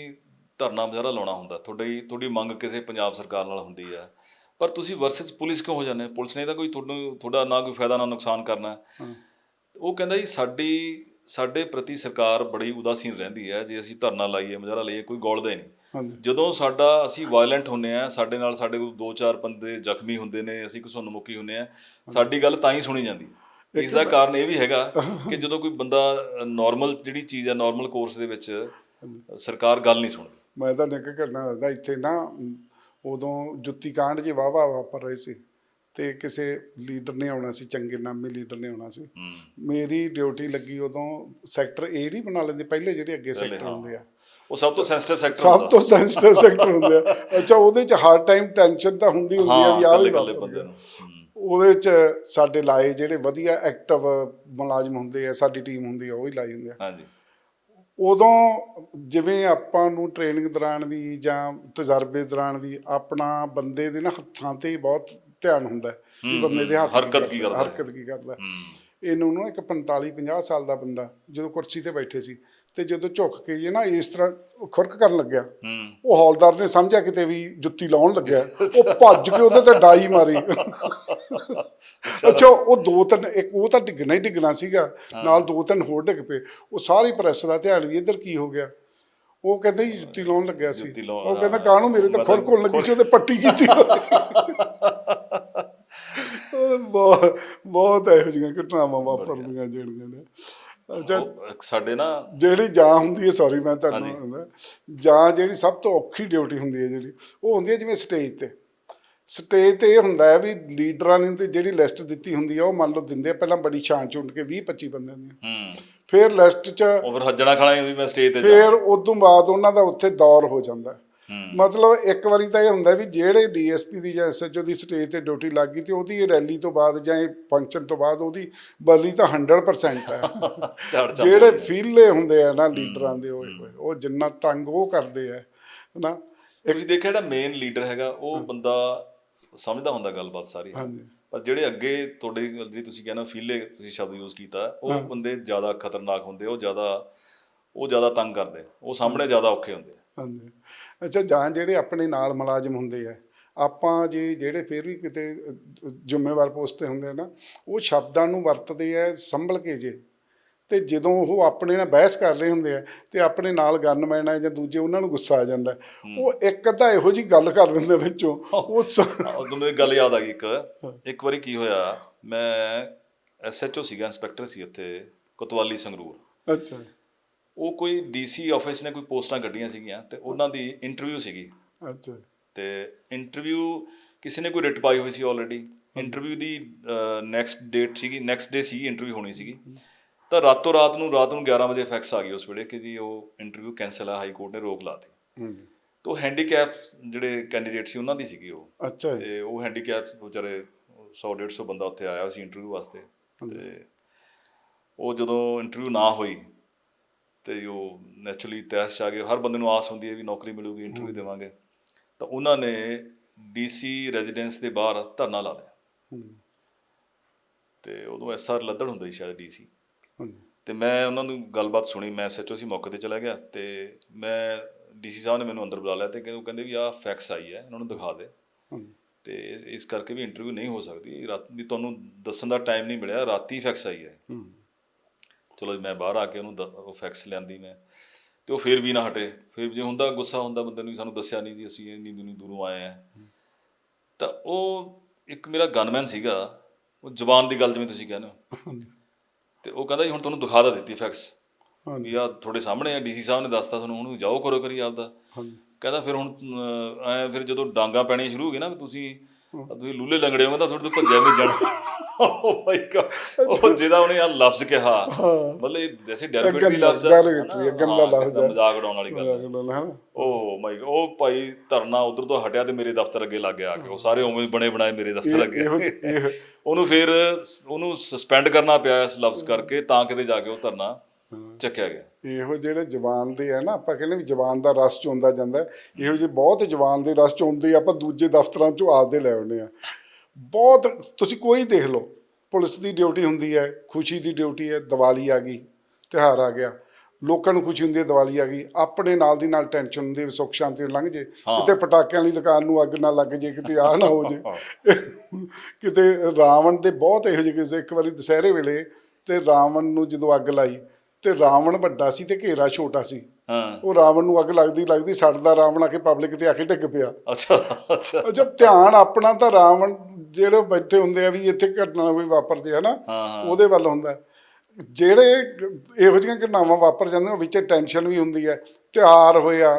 ਧਰਨਾ ਮੁਜ਼ਾਹਰਾ ਲਾਉਣਾ ਹੁੰਦਾ ਤੁਹਾਡੀ ਤੁਹਾਡੀ ਮੰਗ ਕਿਸੇ ਪੰਜਾਬ ਸਰਕਾਰ ਨਾਲ ਹੁੰਦੀ ਹੈ। ਪਰ ਤੁਸੀਂ ਵਰਸਸ ਪੁਲਿਸ ਕਿਉਂ ਹੋ ਜਾਂਦੇ ਪੁਲਿਸ ਨੇ ਤਾਂ ਕੋਈ ਤੁਹਾਨੂੰ ਤੁਹਾਡਾ ਨਾ ਕੋਈ ਫਾਇਦਾ ਨਾ ਨੁਕਸਾਨ ਕਰਨਾ। ਉਹ ਕਹਿੰਦਾ ਜੀ ਸਾਡੀ ਸਾਡੇ ਪ੍ਰਤੀ ਸਰਕਾਰ ਬੜੀ ਉਦਾਸੀਨ ਰਹਿੰਦੀ ਹੈ ਜੇ ਅਸੀਂ ਧਰਨਾ ਲਾਈਏ ਮੁਜ਼ਾਹਰਾ ਲਾਈਏ ਕੋਈ ਗੌਲਦਾ ਹੀ ਨਹੀਂ। ਜਦੋਂ ਸਾਡਾ ਅਸੀਂ ਵਾਇਲੈਂਟ ਹੁੰਨੇ ਆ ਸਾਡੇ ਨਾਲ ਸਾਡੇ ਕੋਲ ਦੋ ਚਾਰ ਬੰਦੇ ਜ਼ਖਮੀ ਹੁੰਦੇ ਨੇ ਅਸੀਂ ਘਸੁੰਨਮੁਖੀ ਹੁੰਨੇ ਆ ਸਾਡੀ ਗੱਲ ਤਾਂ ਹੀ ਸੁਣੀ ਜਾਂਦੀ ਹੈ। ਇਸ ਦਾ ਕਾਰਨ ਇਹ ਵੀ ਹੈਗਾ ਕਿ ਜਦੋਂ ਕੋਈ ਬੰਦਾ ਨਾਰਮਲ ਜਿਹੜੀ ਚੀਜ਼ ਹੈ ਨਾਰਮਲ ਕੋਰਸ ਦੇ ਵਿੱਚ ਸਰਕਾਰ ਗੱਲ ਨਹੀਂ ਸੁਣਦੀ। ਮੈਂ ਤਾਂ ਨਿੱਕ ਘਟਨਾ ਦੱਸਦਾ ਇੱਥੇ ਨਾ ਉਦੋਂ ਜੁੱਤੀ ਕਾਂਡ ਜੇ ਵਾਵਾ ਵਾਪਰ ਰਹੇ ਸੀ ਤੇ ਕਿਸੇ ਲੀਡਰ ਨੇ ਆਉਣਾ ਸੀ ਚੰਗੇ ਨਾਮੀ ਲੀਡਰ ਨੇ ਆਉਣਾ ਸੀ। ਮੇਰੀ ਡਿਊਟੀ ਲੱਗੀ ਉਦੋਂ ਸੈਕਟਰ ਏ ਨਹੀਂ ਬਣਾ ਲੈਂਦੇ ਪਹਿਲੇ ਜਿਹੜੇ ਅੱਗੇ ਸੈਕਟਰ। ਹੁੰਦੇ ਆ। ਉਹ ਸਭ ਤੋਂ ਸੈਂਸਿਟਿਵ ਸੈਕਟਰ ਸਭ ਤੋਂ ਸੈਂਸਿਟਿਵ ਸੈਕਟਰ ਹੁੰਦੇ ਆ। ਅੱਛਾ ਉਹਦੇ ਚ ਹਰ ਟਾਈਮ ਟੈਨਸ਼ਨ ਤਾਂ ਹੁੰਦੀ ਹੁੰਦੀ ਆ ਵੀ ਆਹ ਬੰਦੇ। ਨੂੰ। ਉਹਦੇ ਚ ਸਾਡੇ ਲਾਏ ਜਿਹੜੇ ਵਧੀਆ ਐਕਟਿਵ ਮੁਲਾਜ਼ਮ ਹੁੰਦੇ ਆ ਸਾਡੀ ਟੀਮ ਹੁੰਦੀ ਆ ਉਹ ਹੀ ਲਾਏ ਜਾਂਦੇ ਆ। ਹਾਂਜੀ। ਉਦੋਂ ਜਿਵੇਂ ਆਪਾਂ ਨੂੰ ਟ੍ਰੇਨਿੰਗ ਦੌਰਾਨ ਵੀ ਜਾਂ ਤਜਰਬੇ ਦੌਰਾਨ ਵੀ ਆਪਣਾ ਬੰਦੇ ਦੇ ਨਾ ਹੱਥਾਂ ਤੇ ਬਹੁਤ ਧਿਆਨ ਹੁੰਦਾ ਹੈ ਕਿ ਬੰਦੇ ਦੇ ਹੱਥ ਹਰਕਤ ਕੀ ਕਰਦਾ। ਹਰਕਤ ਕੀ ਕਰਦਾ ਇਹਨੂੰ ਨਾ ਇੱਕ 45 50 ਸਾਲ ਦਾ ਬੰਦਾ ਜਦੋਂ ਕੁਰਸੀ ਤੇ ਬੈਠੇ ਸੀ ਤੇ ਜਦੋਂ ਝੁੱਕ ਕੇ ਇਹ ਨਾ ਇਸ ਤਰ੍ਹਾਂ ਖੁਰਕ ਕਰਨ ਲੱਗਿਆ ਉਹ ਹੌਲਦਾਰ ਨੇ ਸਮਝਿਆ ਕਿਤੇ ਵੀ ਜੁੱਤੀ ਲਾਉਣ ਲੱਗਿਆ। ਉਹ ਭੱਜ ਕੇ ਉਹਦੇ ਤੇ ਡਾਈ ਮਾਰੀ। ਅੱਛਾ। ਉਹ ਦੋ ਤਿੰਨ ਇੱਕ ਉਹ ਤਾਂ ਡਿੱਗਣਾ ਹੀ ਡਿੱਗਣਾ ਸੀਗਾ। ਨਾਲ ਦੋ ਤਿੰਨ ਹੋਰ ਡਿੱਗ ਪਏ। ਉਹ ਸਾਰੀ ਪ੍ਰੈਸ ਦਾ ਧਿਆਨ ਵੀ ਇੱਧਰ ਕੀ ਹੋ ਗਿਆ? ਉਹ ਕਹਿੰਦੇ ਜੀ ਜੁੱਤੀ ਲਾਉਣ ਲੱਗਿਆ ਸੀ। ਉਹ ਕਹਿੰਦਾ। ਕਾਹਨੂੰ ਮੇਰੇ ਤਾਂ ਖੁਰਕ ਹੋਣ ਲੱਗੀ ਸੀ? ਉਹਦੇ ਪੱਟੀ ਕੀਤੀ ਬਹੁਤ ਬਹੁਤ ਇਹੋ ਜਿਹੀਆਂ ਘਟਨਾਵਾਂ ਵਾਪਰਦੀਆਂ ਜਿਹੜੀਆਂ ਨੇ। ਅੱਛਾ। ਸਾਡੇ ਨਾ ਜਿਹੜੀ ਜਾਂ ਹੁੰਦੀ ਹੈ ਸੌਰੀ ਮੈਂ ਤੁਹਾਨੂੰ ਜਾਂ ਜਿਹੜੀ ਸਭ ਤੋਂ ਔਖੀ ਡਿਊਟੀ ਹੁੰਦੀ ਹੈ ਜਿਹੜੀ ਉਹ ਹੁੰਦੀ ਹੈ ਜਿਵੇਂ ਸਟੇਜ ਤੇ। ਸਟੇਜ ਤੇ ਇਹ ਹੁੰਦਾ ਹੈ ਵੀ ਲੀਡਰਾਂ ਨੇ ਤੇ ਜਿਹੜੀ ਲਿਸਟ ਦਿੱਤੀ ਹੁੰਦੀ ਹੈ ਉਹ ਮੰਨ ਲਓ ਦਿੰਦੇ ਆ ਪਹਿਲਾਂ ਬੜੀ ਛਾਂ ਚੁੰਡ ਕੇ 20 25 ਬੰਦਿਆਂ ਦੀ। ਹੂੰ। ਫਿਰ ਲਿਸਟ 'ਚ ਉਹ ਫਿਰ ਹੱਜਣਾ ਖਾਣਾ ਵੀ ਮੈਂ ਸਟੇਜ ਤੇ ਜਾ। ਫਿਰ ਉਦੋਂ ਬਾਅਦ ਉਹਨਾਂ ਦਾ ਉੱਥੇ ਦੌਰ ਹੋ ਜਾਂਦਾ। ਮਤਲਬ ਇੱਕ ਵਾਰੀ ਤਾਂ ਇਹ ਹੁੰਦਾ ਵੀ ਜਿਹੜੇ ਡੀਐਸਪੀ ਦੀ ਜਾਂ ਐਸਐਚਓ ਦੀ ਸਟੇਜ ਤੇ ਡਿਊਟੀ ਲੱਗ ਗਈ ਤੇ ਉਹਦੀ ਰੈਲੀ ਤੋਂ ਬਾਅਦ ਜਾਂ ਇਹ ਫੰਕਸ਼ਨ ਤੋਂ ਬਾਅਦ ਉਹਦੀ ਬਦਲੀ ਤਾਂ 100% ਹੈ। ਜਿਹੜੇ ਫੀਲੇ ਹੁੰਦੇ ਆ ਨਾ ਲੀਡਰਾਂ ਦੇ ਓਏ ਹੋਏ ਉਹ ਜਿੰਨਾ ਤੰਗ ਉਹ ਕਰਦੇ ਆ ਨਾ ਤੁਸੀਂ ਦੇਖਿਆ ਜਿਹੜਾ ਮੇਨ ਲੀਡਰ ਹੈਗਾ ਉਹ ਬੰਦਾ ਸਮਝਦਾ ਹੁੰਦਾ ਗੱਲਬਾਤ ਸਾਰੀ। ਹਾਂਜੀ। ਪਰ ਜਿਹੜੇ ਅੱਗੇ ਤੁਹਾਡੇ ਜਿਹੜੀ ਤੁਸੀਂ ਕਹਿੰਦੇ ਫੀਲੇ ਤੁਸੀਂ ਸ਼ਬਦ ਯੂਜ਼ ਕੀਤਾ ਉਹ ਬੰਦੇ ਜ਼ਿਆਦਾ ਖਤਰਨਾਕ ਹੁੰਦੇ ਉਹ ਜ਼ਿਆਦਾ ਉਹ ਜ਼ਿਆਦਾ ਤੰਗ ਕਰਦੇ ਉਹ ਸਾਹਮਣੇ ਜ਼ਿਆਦਾ ਔਖੇ ਹੁੰਦੇ। ਹਾਂਜੀ। ਅੱਛਾ ਜਾਂ ਜਿਹੜੇ ਆਪਣੇ ਨਾਲ ਮੁਲਾਜ਼ਮ ਹੁੰਦੇ ਆ ਆਪਾਂ ਜੇ ਜਿਹੜੇ ਫਿਰ ਵੀ ਕਿਤੇ ਜ਼ਿੰਮੇਵਾਰ ਪੋਸਟ ਤੇ ਹੁੰਦੇ ਆ ਨਾ ਉਹ ਸ਼ਬਦਾਂ ਨੂੰ ਵਰਤਦੇ ਆ ਸੰਭਲ ਕੇ ਜੇ। ਤੇ ਜਦੋਂ ਉਹ ਆਪਣੇ ਨਾਲ ਬਹਿਸ ਕਰ ਰਹੇ ਹੁੰਦੇ ਆ ਤੇ ਆਪਣੇ ਨਾਲ ਗਨਮੈਨ ਆ ਜਾਂ ਦੂਜੇ ਉਹਨਾਂ ਨੂੰ ਗੁੱਸਾ ਆ ਜਾਂਦਾ। ਉਹ ਇੱਕ ਅੱਧਾ ਇਹੋ ਜੀ ਗੱਲ ਕਰ ਦਿੰਦੇ ਵਿੱਚੋਂ। ਉਹ ਤੁਹਾਨੂੰ ਇੱਕ ਗੱਲ ਯਾਦ ਆ ਗਈ ਇੱਕ। ਇੱਕ ਵਾਰੀ ਕੀ ਹੋਇਆ ਮੈਂ ਐਸਐਚਓ ਸੀਗਾ ਇੰਸਪੈਕਟਰ ਸੀ ਉੱਥੇ ਕੋਤਵਾਲੀ ਸੰਗਰੂਰ। ਅੱਛਾ। ਉਹ ਕੋਈ ਡੀਸੀ ਆਫਿਸ ਨੇ ਕੋਈ ਪੋਸਟਾਂ ਕੱਢੀਆਂ ਸੀਗੀਆਂ ਤੇ ਉਹਨਾਂ ਦੀ ਇੰਟਰਵਿਊ ਸੀਗੀ। ਅੱਛਾ। ਤੇ ਇੰਟਰਵਿਊ ਕਿਸੇ ਨੇ ਕੋਈ ਰਿਟ ਪਾਈ ਹੋਈ ਸੀ ਆਲਰੇਡੀ ਇੰਟਰਵਿਊ ਦੀ ਨੈਕਸਟ ਡੇਟ ਸੀਗੀ ਨੈਕਸਟ ਡੇ ਸੀ ਇੰਟਰਵਿਊ ਹੋਣੀ ਸੀਗੀ। ਤਾਂ ਰਾਤੋਂ ਰਾਤ ਨੂੰ ਰਾਤ ਨੂੰ 11 ਵਜੇ ਫੈਕਸ ਆ ਗਈ ਉਸ ਵੇਲੇ ਕਿ ਜੀ ਉਹ ਇੰਟਰਵਿਊ ਕੈਨਸਲ ਆ ਹਾਈ ਕੋਰਟ ਨੇ ਰੋਕ ਲਾਤੀ। ਹੂੰ। ਤੋ ਹੈਂਡੀਕੈਪ ਜਿਹੜੇ ਕੈਂਡੀਡੇਟ ਸੀ ਉਹਨਾਂ ਦੀ ਸੀਗੀ ਉਹ। ਅੱਛਾ ਤੇ ਉਹ ਹੈਂਡੀਕੈਪ ਵਿਚਾਰੇ 100 150 ਬੰਦਾ ਉੱਥੇ ਆਇਆ ਸੀ ਇੰਟਰਵਿਊ ਵਾਸਤੇ। ਤੇ ਉਹ ਜਦੋਂ ਇੰਟਰਵਿਊ ਨਾ ਹੋਈ ਤੇ ਉਹ ਨੈਚੁਰਲੀ ਤੈਸ ਚ ਆ ਗਏ। ਹਰ ਬੰਦੇ ਨੂੰ ਆਸ ਹੁੰਦੀ ਹੈ ਵੀ ਨੌਕਰੀ ਮਿਲੂਗੀ ਇੰਟਰਵਿਊ ਦੇਵਾਂਗੇ। ਤਾਂ ਉਹਨਾਂ ਨੇ ਡੀਸੀ ਰੈਜ਼ੀਡੈਂਸ ਦੇ ਬਾਹਰ ਧਰਨਾ ਲਾ ਲਿਆ। ਤੇ ਉਦੋਂ ਐਸਆਰ ਲੱਦੜ ਹੁੰਦਾ ਸੀ ਸ਼ਾਇਦ ਡੀਸੀ ਤੇ ਮੈਂ ਉਹਨਾਂ ਨੂੰ ਗੱਲਬਾਤ ਸੁਣੀ ਮੈਂ ਸੱਚੋ ਸੀ ਮੌਕੇ ਤੇ ਚਲਾ ਗਿਆ। ਤੇ ਮੈਂ ਡੀਸੀ ਸਾਹਿਬ ਨੇ ਮੈਨੂੰ ਅੰਦਰ ਬੁਲਾ ਲਿਆ ਤੇ ਕਹਿੰਦੇ- ਉਹ ਕਹਿੰਦੇ ਵੀ ਆਹ ਫੈਕਸ ਆਈ ਹੈ ਇਹਨਾਂ ਨੂੰ ਦਿਖਾ ਦੇ। ਤੇ ਇਸ ਕਰਕੇ ਵੀ ਇੰਟਰਵਿਊ ਨਹੀਂ ਹੋ ਸਕਦੀ। ਰਾਤ ਵੀ ਤੁਹਾਨੂੰ ਦੱਸਣ ਦਾ ਟਾਈਮ ਨਹੀਂ ਮਿਲਿਆ ਰਾਤੀ ਫੈਕਸ ਆਈ ਹੂੰ। ਚਲੋ ਮੈਂ ਬਾਹਰ ਆ ਕੇ ਉਹਨੂੰ ਫੈਕਸ ਲਿਆਂਦੀ ਮੈਂ। ਤੇ ਉਹ ਫੇਰ ਵੀ ਨਾ ਹਟੇ। ਫਿਰ ਜੇ ਹੁੰਦਾ ਗੁੱਸਾ ਹੁੰਦਾ ਬੰਦੇ ਨੂੰ ਸਾਨੂੰ ਦੱਸਿਆ ਨਹੀਂ ਜੀ ਅਸੀਂ ਇੰਨੀ ਦੂਨੀ ਦੂਰੋਂ ਆਏ ਆ। ਤਾਂ ਉਹ ਇੱਕ ਮੇਰਾ ਗਨਮੈਨ ਸੀਗਾ। ਉਹ ਜ਼ਬਾਨ ਦੀ ਗੱਲ ਜਿਵੇਂ ਤੁਸੀਂ ਕਹਿੰਦੇ ਹੋ। ਤੇ ਉਹ ਕਹਿੰਦਾ ਜੀ ਹੁਣ ਤੁਹਾਨੂੰ ਦਿਖਾ ਦਾ ਦਿੱਤੀ ਫੈਕਸ ਵੀ ਆ ਤੁਹਾਡੇ ਸਾਹਮਣੇ ਆ ਡੀਸੀ ਸਾਹਿਬ ਨੇ ਦੱਸਤਾ ਤੁਹਾਨੂੰ ਹੁਣ ਜਾਓ ਕਰੋ ਕਰੀ ਆਪਦਾ। ਕਹਿੰਦਾ ਫਿਰ ਹੁਣ ਐਂ ਫਿਰ ਜਦੋਂ ਡਾਂਗਾ ਪੈਣੀਆਂ ਸ਼ੁਰੂ ਹੋ ਗਈ ਨਾ ਵੀ ਤੁਸੀਂ ਤੁਸੀਂ ਲੂਲੇ ਲੰਗੜੇ ਹੋਗੇ ਤਾਂ ਤੁਹਾਡੇ ਤੋਂ ਭੱਜਿਆ ਵੀ ਨਹੀਂ ਜਾਣਾ। ਓ ਮਾਈ ਗॉड ਉਹ ਜਿਹਦਾ ਉਹਨੇ ਆ ਲਫ਼ਜ਼ ਕਿਹਾ। ਮਤਲਬ ਇਹ ਵੈਸੇ ਡੈਰੀਵੇਟਰੀ ਗੰਦਾ- ਲਫ਼ਜ਼ ਹਾਂ, ਕਿਸੇ ਲਫ਼ਜ਼ ਆ। ਮਜ਼ਾਕ ਉਡਾਉਣ ਵਾਲੀ ਗੱਲ ਹੈ। ਗੱਲ ਹੈ ਓ ਮਾਈ ਉਹ ਭਾਈ ਧਰਨਾ ਉਧਰ ਤੋਂ ਹਟਿਆ ਤੇ ਮੇਰੇ ਦਫ਼ਤਰ ਅੱਗੇ ਲੱਗ ਗਿਆ ਕੇ। ਉਹ ਸਾਰੇ ਉਵੇਂ ਬਣੇ ਬਣਾਏ ਮੇਰੇ ਦਫ਼ਤਰ ਅੱਗੇ। ਉਹਨੂੰ ਫਿਰ ਉਹਨੂੰ ਸਸਪੈਂਡ ਕਰਨਾ ਪਿਆ ਇਸ ਲਫ਼ਜ਼ ਕਰਕੇ ਤਾਂ ਕਿਤੇ ਜਾ ਕੇ ਉਹ ਧਰਨਾ ਚੱਕਿਆ ਗਿਆ। ਇਹੋ ਜਿਹੜੇ ਜ਼ਬਾਨ ਦੇ ਆ ਨਾ ਆਪਾਂ ਕਹਿੰਦੇ ਵੀ ਜ਼ਬਾਨ ਦਾ ਰਸ ਚੋਂਦਾ ਜਾਂਦਾ। ਇਹੋ ਜਿਹੇ ਬਹੁਤ ਜ਼ਬਾਨ ਦੇ ਰਸ ਚੋਂਦੇ ਆਪਾਂ ਦੂਜੇ ਦਫ਼ਤਰਾਂ ਚੋਂ ਆਪਦੇ ਲੈ ਆਉਂਦੇ ਆ। ਬਹੁਤ ਤੁਸੀਂ ਕੋਈ ਦੇਖ ਲਓ ਪੁਲਿਸ ਦੀ ਡਿਊਟੀ ਹੁੰਦੀ ਹੈ ਖੁਸ਼ੀ ਦੀ ਡਿਊਟੀ ਹੈ ਦੀਵਾਲੀ ਆ ਗਈ ਤਿਉਹਾਰ ਆ ਗਿਆ। ਲੋਕਾਂ ਨੂੰ ਖੁਸ਼ੀ ਹੁੰਦੀ ਹੈ ਦੀਵਾਲੀ ਆ ਗਈ। ਆਪਣੇ ਨਾਲ ਦੀ ਨਾਲ ਟੈਨਸ਼ਨ ਹੁੰਦੀ ਹੈ ਸੁੱਖ ਸ਼ਾਂਤੀ ਲੰਘ ਜੇ। ਕਿਤੇ ਪਟਾਕਿਆਂ ਵਾਲੀ ਦੁਕਾਨ ਨੂੰ ਅੱਗ ਨਾ ਲੱਗ ਜੇ ਕਿਤੇ ਆ ਨਾ ਹੋ ਜੇ। ਕਿਤੇ ਰਾਵਣ ਦੇ ਬਹੁਤ ਇਹੋ ਜਿਹੇ ਕਿਸੇ ਇੱਕ ਵਾਰੀ ਦੁਸਹਿਰੇ ਵੇਲੇ ਤੇ ਰਾਵਣ ਨੂੰ ਜਦੋਂ ਅੱਗ ਲਾਈ ਤੇ ਰਾਵਣ ਵੱਡਾ ਸੀ ਤੇ ਘੇਰਾ ਛੋਟਾ ਸੀ। ਹਾਂ। ਉਹ ਰਾਵਣ ਨੂੰ ਅੱਗ ਲੱਗਦੀ ਲੱਗਦੀ ਸੜਦਾ ਰਾਵਣ ਆ ਕੇ ਪਬਲਿਕ ਤੇ ਆ ਕੇ ਡਿੱਗ ਪਿਆ। ਅੱਛਾ ਅੱਛਾ। ਅੱਛਾ ਧਿਆਨ ਆਪਣਾ ਤਾਂ ਰਾਵਣ ਜਿਹੜੇ ਬੈਠੇ ਹੁੰਦੇ ਆ ਵੀ ਇੱਥੇ ਘਟਨਾ ਕੋਈ ਵਾਪਰਦੀ ਹੈ ਨਾ। ਉਹਦੇ ਵੱਲ ਹੁੰਦਾ। ਜਿਹੜੇ ਇਹੋ ਜਿਹੀਆਂ ਘਟਨਾਵਾਂ ਵਾਪਰ ਜਾਂਦੀਆਂ ਵਿੱਚ ਟੈਨਸ਼ਨ ਵੀ ਹੁੰਦੀ ਹੈ। ਤਿਉਹਾਰ ਹੋਇਆ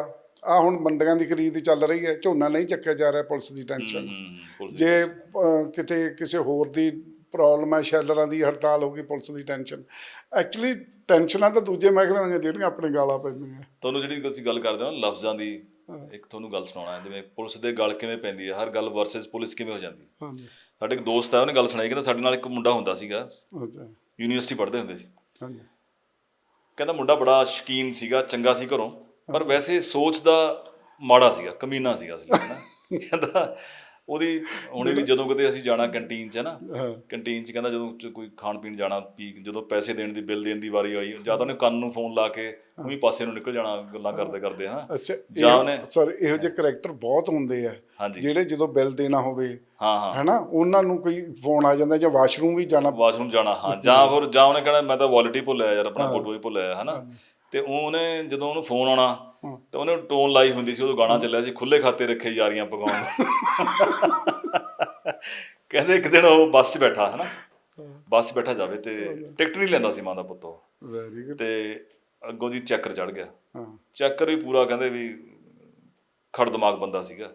ਆ ਹੁਣ ਮੰਡੀਆਂ ਦੀ ਖਰੀਦ ਚੱਲ ਰਹੀ ਹੈ ਝੋਨਾ ਨਹੀਂ ਚੱਕਿਆ ਜਾ ਰਿਹਾ ਪੁਲਿਸ ਦੀ ਟੈਨਸ਼ਨ ਜੇ ਕਿਤੇ ਕਿਸੇ ਹੋਰ ਦੀ ਪ੍ਰੋਬਲਮ ਹੈ ਸ਼ੈਲਰਾਂ ਦੀ ਹੜਤਾਲ ਹੋ ਗਈ ਪੁਲਿਸ ਦੀ ਟੈਨਸ਼ਨ ਐਕਚੁਅਲੀ ਟੈਨਸ਼ਨਾਂ ਤਾਂ ਦੂਜੇ ਮਹਿਕਮਿਆਂ ਦੀਆਂ ਜਿਹੜੀਆਂ ਆਪਣੇ ਗਾਲਾਂ ਪੈਂਦੀਆਂ। ਤੁਹਾਨੂੰ ਜਿਹੜੀ ਅਸੀਂ ਗੱਲ ਕਰਦੇ ਹਾਂ ਲਫ਼ਜ਼ਾਂ ਦੀ ਇੱਕ ਤੁਹਾਨੂੰ ਗੱਲ ਸੁਣਾਉਣਾ ਹੈ ਜਿਵੇਂ ਪੁਲਿਸ ਦੇ ਗੱਲ ਕਿਵੇਂ ਪੈਂਦੀ ਹੈ ਹਰ ਗੱਲ ਵਰਸਸ ਪੁਲਿਸ ਕਿਵੇਂ ਹੋ ਜਾਂਦੀ ਹੈ। ਹਾਂਜੀ। ਸਾਡੇ ਇੱਕ ਦੋਸਤ ਹੈ ਉਹਨੇ ਗੱਲ ਸੁਣਾਈ ਕਹਿੰਦਾ ਸਾਡੇ ਨਾਲ ਇੱਕ ਮੁੰਡਾ ਹੁੰਦਾ ਸੀਗਾ ਅੱਛਾ। ਯੂਨੀਵਰਸਿਟੀ ਪੜ੍ਹਦੇ ਹੁੰਦੇ ਸੀ। ਹਾਂਜੀ। ਕਹਿੰਦਾ ਮੁੰਡਾ ਬੜਾ ਸ਼ਕੀਨ ਸੀਗਾ ਚੰਗਾ ਸੀ ਘਰੋਂ ਪਰ ਵੈਸੇ ਸੋਚ ਦਾ ਮਾੜਾ ਸੀਗਾ ਕਮੀਨਾ ਸੀਗਾ ਅਸਲੀ ਨਾ। ਕਹਿੰਦਾ ਉਹਦੀ ਹੁਣੇ ਵੀ ਜਦੋਂ ਕਦੇ ਅਸੀਂ ਜਾਣਾ ਕੰਟੀਨ 'ਚ ਹੈ ਨਾ ਕੰਟੀਨ 'ਚ ਕਹਿੰਦਾ ਜਦੋਂ ਕੋਈ ਖਾਣ ਪੀਣ ਜਾਣਾ ਪੀ ਜਦੋਂ ਪੈਸੇ ਦੇਣ ਦੀ ਬਿੱਲ ਦੇਣ ਦੀ ਵਾਰੀ ਆਈ ਜਾਂ ਤਾਂ ਉਹਨੇ ਕੰਨ ਨੂੰ ਫੋਨ ਲਾ ਕੇ ਉਹੀ ਪਾਸੇ ਨੂੰ ਨਿਕਲ ਜਾਣਾ ਗੱਲਾਂ ਕਰਦੇ ਕਰਦੇ ਹਾਂ। ਅੱਛਾ ਜਾਂ ਉਹਨੇ ਸਰ ਇਹੋ ਜਿਹੇ ਕਰੈਕਟਰ ਬਹੁਤ ਹੁੰਦੇ ਆ ਜਿਹੜੇ ਜਦੋਂ ਬਿੱਲ ਦੇਣਾ ਹੋਵੇ ਹਾਂ ਹਾਂ। ਹੈਨਾ ਉਹਨਾਂ ਨੂੰ ਕੋਈ ਫੋਨ ਆ ਜਾਂਦਾ ਜਾਂ ਵਾਸ਼ਰੂਮ ਵੀ ਜਾਣਾ। ਵਾਸ਼ਰੂਮ ਜਾਣਾ ਹਾਂ। ਜਾਂ ਫਿਰ ਜਾਂ ਉਹਨੇ ਕਹਿਣਾ ਮੈਂ ਤਾਂ ਵਾਲਟ ਹੀ ਭੁੱਲਿਆ ਯਾਰ ਆਪਣਾ ਫੋਟੋ ਹੀ ਭੁੱਲਿਆ ਹਨਾ? ਤੇ ਉਹਨੇ ਜਦੋਂ ਉਹਨੂੰ ਫੋਨ ਆਉਣਾ ਤੇ ਉਹਨੇ ਟੋਨ ਲਾਈ ਹੁੰਦੀ ਸੀ ਉਦੋਂ ਗਾਣਾ ਚੱਲਿਆ ਸੀ ਖੁੱਲੇ ਖਾਤੇ ਰੱਖੇ ਯਾਰੀਆਂ ਪਕਾਉਣ ਕਹਿੰਦੇ ਇੱਕ ਦਿਨ ਉਹ ਬੱਸ 'ਚ ਬੈਠਾ ਹਨਾ? ਬੱਸ 'ਚ ਬੈਠਾ ਜਾਵੇ ਤੇ ਟਿਕਟ ਨਹੀਂ ਲੈਂਦਾ ਸੀ ਮਾਂ ਦਾ ਪੁੱਤ ਉਹ। ਵੈਰੀ ਗੁੱਡ ਤੇ ਅੱਗੋਂ ਦੀ ਚੱਕਰ ਚੜ ਗਿਆ। ਚੱਕਰ ਵੀ ਪੂਰਾ ਕਹਿੰਦੇ ਵੀ ਖੜ ਦਿਮਾਗ ਬੰਦਾ ਸੀਗਾ।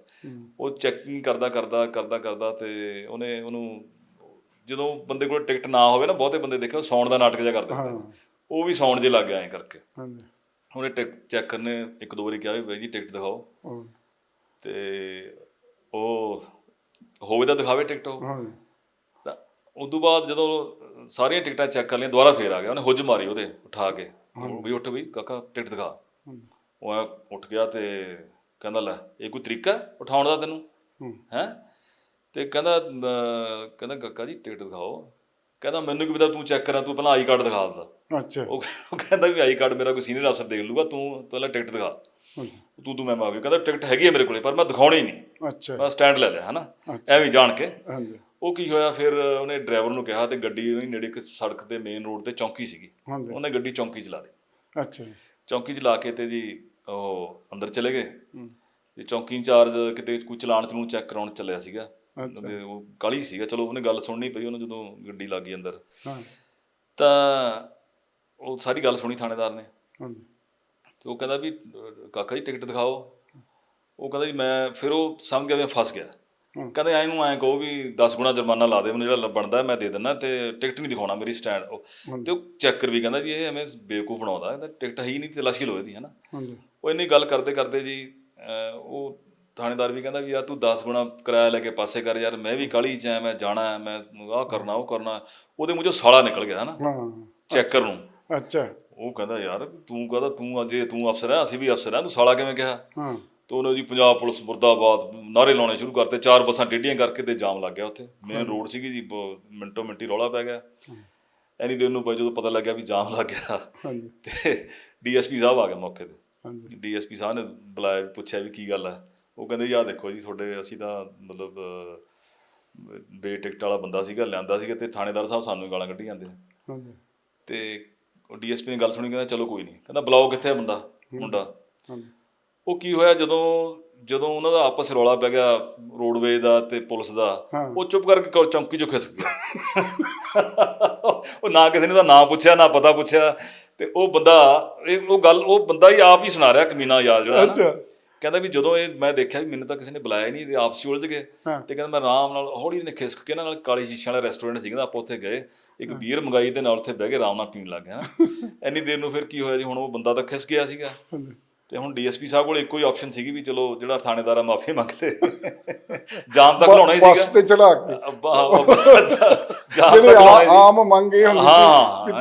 ਉਹ ਚੈਕਿੰਗ ਕਰਦਾ ਕਰਦਾ ਕਰਦਾ ਕਰਦਾ ਤੇ ਉਹਨੇ ਉਹਨੂੰ ਜਦੋਂ ਬੰਦੇ ਕੋਲ ਟਿਕਟ ਨਾ ਹੋਵੇ ਨਾ ਬਹੁਤੇ ਬੰਦੇ ਦੇਖਿਆ ਸੌਣ ਦਾ ਨਾਟਕ ਜਿਹਾ ਕਰਦੇ। ਉਹ ਵੀ ਸੌਣ ਜੇ ਲੱਗ ਗਿਆ ਐ ਕਰਕੇ। ਹਾਂਜੀ। ਉਹਨੇ ਟਿਕਟ ਚੈੱਕਰ ਨੇ ਇੱਕ ਦੋ ਵਾਰੀ ਕਿਹਾ ਵੀ ਬਾਈ ਜੀ ਟਿਕਟ ਦਿਖਾਓ। ਤੇ ਉਹ ਹੋਵੇ ਤਾਂ ਦਿਖਾਵੇ ਟਿਕਟ ਉਹ। ਤਾਂ ਉਦੋਂ ਬਾਅਦ ਜਦੋਂ ਸਾਰੀਆਂ ਟਿਕਟਾਂ ਚੈੱਕ ਕਰ ਲਈਆਂ ਦੁਬਾਰਾ ਫੇਰ ਆ ਗਿਆ। ਉਹਨੇ ਹੁੱਜ ਮਾਰੀ ਉਹਦੇ ਉਠਾ ਕੇ। ਵੀ ਉੱਠ ਵੀ ਕਾਕਾ ਟਿਕਟ ਦਿਖਾ। ਉਹ ਉੱਠ ਗਿਆ ਤੇ ਕਹਿੰਦਾ ਲੈ ਇਹ ਕੋਈ ਤਰੀਕਾ ਉਠਾਉਣ ਦਾ ਤੈਨੂੰ? ਹੂੰ। ਤੇ ਕਹਿੰਦਾ ਕਹਿੰਦਾ ਕਾਕਾ ਜੀ ਟਿਕਟ ਦਿਖਾਓ। ਕਹਿੰਦਾ ਮੈਨੂੰ ਕੀ ਪਤਾ ਤੂੰ ਚੈੱਕ ਕਰਾਂ ਤੂੰ ਪਹਿਲਾਂ ਆਈ ਕਾਰਡ ਦਿਖਾ ਦਿੱਤਾ। ਅੱਛਾ। ਉਹ ਉਹ ਕਹਿੰਦਾ ਵੀ ਆਈ ਕਾਰਡ ਮੇਰਾ ਕੋਈ ਸੀਨੀਅਰ ਅਫਸਰ ਦੇਖ ਲੂਗਾ ਤੂੰ ਪਹਿਲਾਂ ਟਿਕਟ ਦਿਖਾ। ਹਾਂਜੀ। ਤੂੰ ਤੂੰ ਮੈਂ ਮਾਵੀ ਕਹਿੰਦਾ ਟਿਕਟ ਹੈਗੀ ਹੈ ਮੇਰੇ ਕੋਲੇ ਪਰ ਮੈਂ ਦਿਖਾਉਣੀ ਨਹੀਂ। ਅੱਛਾ। ਮੈਂ ਸਟੈਂਡ ਲੈ ਲਿਆ ਹਨਾ? ਅੱਛਾ। ਐਵੇਂ ਜਾਣ ਕੇ। ਹਾਂਜੀ। ਉਹ ਕੀ ਹੋਇਆ ਫਿਰ ਉਹਨੇ ਡਰਾਈਵਰ ਨੂੰ ਕਿਹਾ ਤੇ ਗੱਡੀ ਉਹਨੇ ਨੇੜੇ ਇੱਕ ਸੜਕ ਤੇ ਮੇਨ ਰੋਡ ਤੇ ਚੌਂਕੀ ਸੀਗੀ। ਹਾਂਜੀ। ਉਹਨੇ ਗੱਡੀ ਚੌਂਕੀ ਚਲਾ ਲਈ। ਅੱਛਾ ਜੀ। ਚੌਂਕੀ 'ਚ ਲਾ ਕੇ ਤੇ ਜੀ ਉਹ ਅੰਦਰ ਚਲੇ ਗਏ। ਤੇ ਚੌਂਕੀ ਇੰਚਾਰਜ ਕਿਤੇ ਕੋਈ ਚਲਾਨ ਚਲੂਣ ਚੈੱਕ ਕਰਾਉਣ ਚੱਲਿਆ ਸੀਗਾ। ਅੱਛਾ। ਉਹ ਕਾਲੀ ਸੀਗਾ। ਚਲੋ ਉਹਨੇ ਗੱਲ ਸੁਣਨੀ ਪਈ ਉਹਨੂੰ ਜਦੋਂ ਗੱਡੀ ਲੱਗ ਗਈ ਅੰਦਰ। ਹਾਂ। ਤਾਂ ਉਹ ਸਾਰੀ ਗੱਲ ਸੁਣੀ ਥਾਣੇਦਾਰ ਨੇ। ਹਾਂਜੀ। ਤੇ ਉਹ ਕਹਿੰਦਾ ਵੀ ਕਾਕਾ ਜੀ ਟਿਕਟ ਦਿਖਾਓ। ਉਹ ਕਹਿੰਦਾ ਜੀ ਮੈਂ ਫਿਰ ਉਹ ਸਮਝ ਗਿਆ ਮੈਂ ਫਸ ਗਿਆ। ਕਹਿੰਦੇ ਐ ਨੂੰ ਐ ਕਹੋ ਵੀ 10 ਗੁਣਾ ਜੁਰਮਾਨਾ ਲਾ ਦੇ ਮੈਨੂੰ ਜਿਹੜਾ ਬਣਦਾ ਮੈਂ ਦੇ ਦਿੰਦਾ ਤੇ ਟਿਕਟ ਨਹੀਂ ਦਿਖਾਉਣਾ ਮੇਰੀ ਸਟੈਂਡ। ਤੇ ਉਹ ਚੈੱਕਰ ਵੀ ਕਹਿੰਦਾ ਜੀ ਇਹ ਐਵੇਂ ਬੇਵਕੂਫ ਬਣਾਉਂਦਾ ਇਹਦਾ ਟਿਕਟ ਹੈ ਹੀ ਨਹੀਂ ਤੇ ਤਲਾਸ਼ੀ ਲੋ ਇਹਦੀ ਹਨਾ ਹਾਂਜੀ। ਉਹ ਇੰਨੀ ਗੱਲ ਕਰਦੇ ਕਰਦੇ ਜੀ ਉਹ ਥਾਣੇਦਾਰ ਵੀ ਕਹਿੰਦਾ ਵੀ ਯਾਰ ਤੂੰ 10 ਗੁਣਾ ਕਿਰਾਇਆ ਲੈ ਕੇ ਪਾਸੇ ਕਰ ਯਾਰ ਮੈਂ ਵੀ ਕਾਲੀ ਚ ਐ ਮੈਂ ਜਾਣਾ ਹੈ, ਮੈਂ ਆਹ ਕਰਨਾ ਉਹ ਕਰਨਾ ਉਹਦੇ ਮੂੰਹੋਂ ਸਾਲਾ ਨਿਕਲ ਗਿਆ ਹਨਾ ਹਾਂ। ਚੈੱਕਰ ਨੂੰ। ਅੱਛਾ। ਉਹ ਕਹਿੰਦਾ ਯਾਰ ਤੂੰ ਕਹਦਾ ਤੂੰ ਅਜੇ ਤੂੰ ਅਫਸਰ ਹੈ ਅਸੀਂ ਵੀ ਅਫਸਰ ਹਾਂ ਤੂੰ ਸਾਲਾ ਕਿਵੇਂ ਕਿਹਾ? ਹਾਂ। ਤੇ ਉਹਨੇ ਜੀ ਪੰਜਾਬ ਪੁਲਿਸ ਮੁਰਦਾਬਾਦ ਨਾਰੇ ਲਾਉਣੇ ਸ਼ੁਰੂ ਕਰਤੇ ਚਾਰ ਬੱਸਾਂ ਟੇਢੀਆਂ ਕਰਕੇ ਤੇ ਜਾਮ ਲੱਗ ਗਿਆ ਉੱਥੇ। ਮੇਨ ਰੋਡ ਸੀਗੀ ਜੀ ਮਿੰਟੋ ਮਿੰਟੀ ਰੌਲਾ ਪੈ ਗਿਆ। ਐਨੀ ਦਿਨ ਨੂੰ ਜਦੋਂ ਪਤਾ ਲੱਗਿਆ ਵੀ ਜਾਮ ਲੱਗ ਗਿਆ। ਹਾਂਜੀ। ਤੇ ਡੀਐਸਪੀ ਸਾਹਿਬ ਆ ਗਏ ਮੌਕੇ ਤੇ। ਹਾਂਜੀ। ਡੀਐਸਪੀ ਸਾਹਿਬ ਨੇ ਬੁਲਾਇਆ ਪੁੱਛਿਆ ਵੀ ਕੀ ਗੱਲ ਹੈ ਉਹ ਕਹਿੰਦੇ ਯਾਰ ਦੇਖੋ ਜੀ ਤੁਹਾਡੇ ਅਸੀਂ ਤਾਂ ਮਤਲਬ ਬੇ ਟਿਕਟ ਵਾਲਾ ਬੰਦਾ ਸੀਗਾ ਲਿਆਂਦਾ ਸੀਗਾ ਤੇ ਥਾਣੇਦਾਰ ਸਾਹਿਬ ਸਾਨੂੰ ਗਾਲਾਂ ਕੱਢੀ ਜਾਂਦੇ ਹਾਂਜੀ। ਤੇ ਉਹ ਡੀਐਸਪੀ ਨੇ ਗੱਲ ਸੁਣੀ ਕਹਿੰਦਾ ਚਲੋ ਕੋਈ ਨਹੀਂ। ਕਹਿੰਦਾ ਬੁਲਾਓ ਕਿੱਥੇ ਹੈ ਬੰਦਾ? ਮੁੰਡਾ। ਹਾਂਜੀ। ਉਹ ਕੀ ਹੋਇਆ ਜਦੋਂ ਜਦੋਂ ਉਹਨਾਂ ਦਾ ਆਪਸ ਰੌਲਾ ਪੈ ਗਿਆ ਰੋਡਵੇਜ ਦਾ ਤੇ ਪੁਲਿਸ ਦਾ। ਉਹ ਚੁੱਪ ਕਰਕੇ ਚੌਂਕੀ 'ਚੋਂ ਖਿਸਕ ਗਿਆ। ਉਹ ਨਾ ਕਿਸੇ ਨੇ ਦਾ ਨਾਂ ਪੁੱਛਿਆ ਨਾ ਪਤਾ ਪੁੱਛਿਆ। ਤੇ ਉਹ ਬੰਦਾ ਇਹ ਉਹ ਗੱਲ ਉਹ ਬੰਦਾ ਹੀ ਆਪ ਹੀ ਸੁਣਾ ਰਿਹਾ ਕਮੀਨਾ ਯਾਰ ਜਿਹੜਾ ਅੱਛਾ। ਕਹਿੰਦਾ ਵੀ ਜਦੋਂ ਇਹ ਮੈਂ ਦੇਖਿਆ ਵੀ ਮੈਨੂੰ ਤਾਂ ਕਿਸੇ ਨੇ ਬੁਲਾਇਆ ਨਹੀਂ ਤੇ ਆਪਸ ਉਲਝ ਗਏ। ਤੇ ਕਹਿੰਦਾ ਮੈਂ ਆਰਾਮ ਨਾਲ ਹੌਲੀ ਨੇ ਖਿਸਕ ਕੇ ਇਹਨਾਂ ਨਾਲ ਕਾਲੀ ਸ਼ੀਸ਼ਿਆਂ ਵਾਲਾ ਰੈਸਟੋਰੈਂਟ ਸੀਗਾ ਨਾ ਆਪਾਂ ਉੱਥੇ ਗਏ ਇੱਕ ਬੀਅਰ ਮੰਗਾਈ ਤੇ ਨਾਲ ਉੱਥੇ ਬਹਿ ਕੇ ਆਰਾਮ ਨਾਲ ਪੀਣ ਲੱਗ ਗਏ ਨਾ ਇੰਨੀ ਦੇਰ ਨੂੰ ਫਿਰ ਕੀ ਹੋਇਆ ਜੀ ਹੁਣ ਉਹ ਬੰਦਾ ਤਾਂ ਖਿਸ ਗਿਆ ਸੀਗਾ। ਤੇ ਹੁਣ ਡੀਐਸਪੀ ਸਾਹਿਬ ਕੋਲ ਇੱਕੋ ਹੀ ਆਪਸ਼ਨ ਸੀਗੀ ਵੀ ਚਲੋ ਜਿਹੜਾ ਥਾਣੇਦਾਰ ਆ ਮਾਫੀ ਮੰਗ ਲੇ। ਜਾਮ ਤੱਕ ਲਾਉਣਾ ਹੀ ਬੱਸ ਸੀਗਾ ਤੇ ਚੜਾ ਕੇ। ਜਿਹੜੇ ਸੀ। ਆਮ ਮੰਗ ਹੁੰਦੀ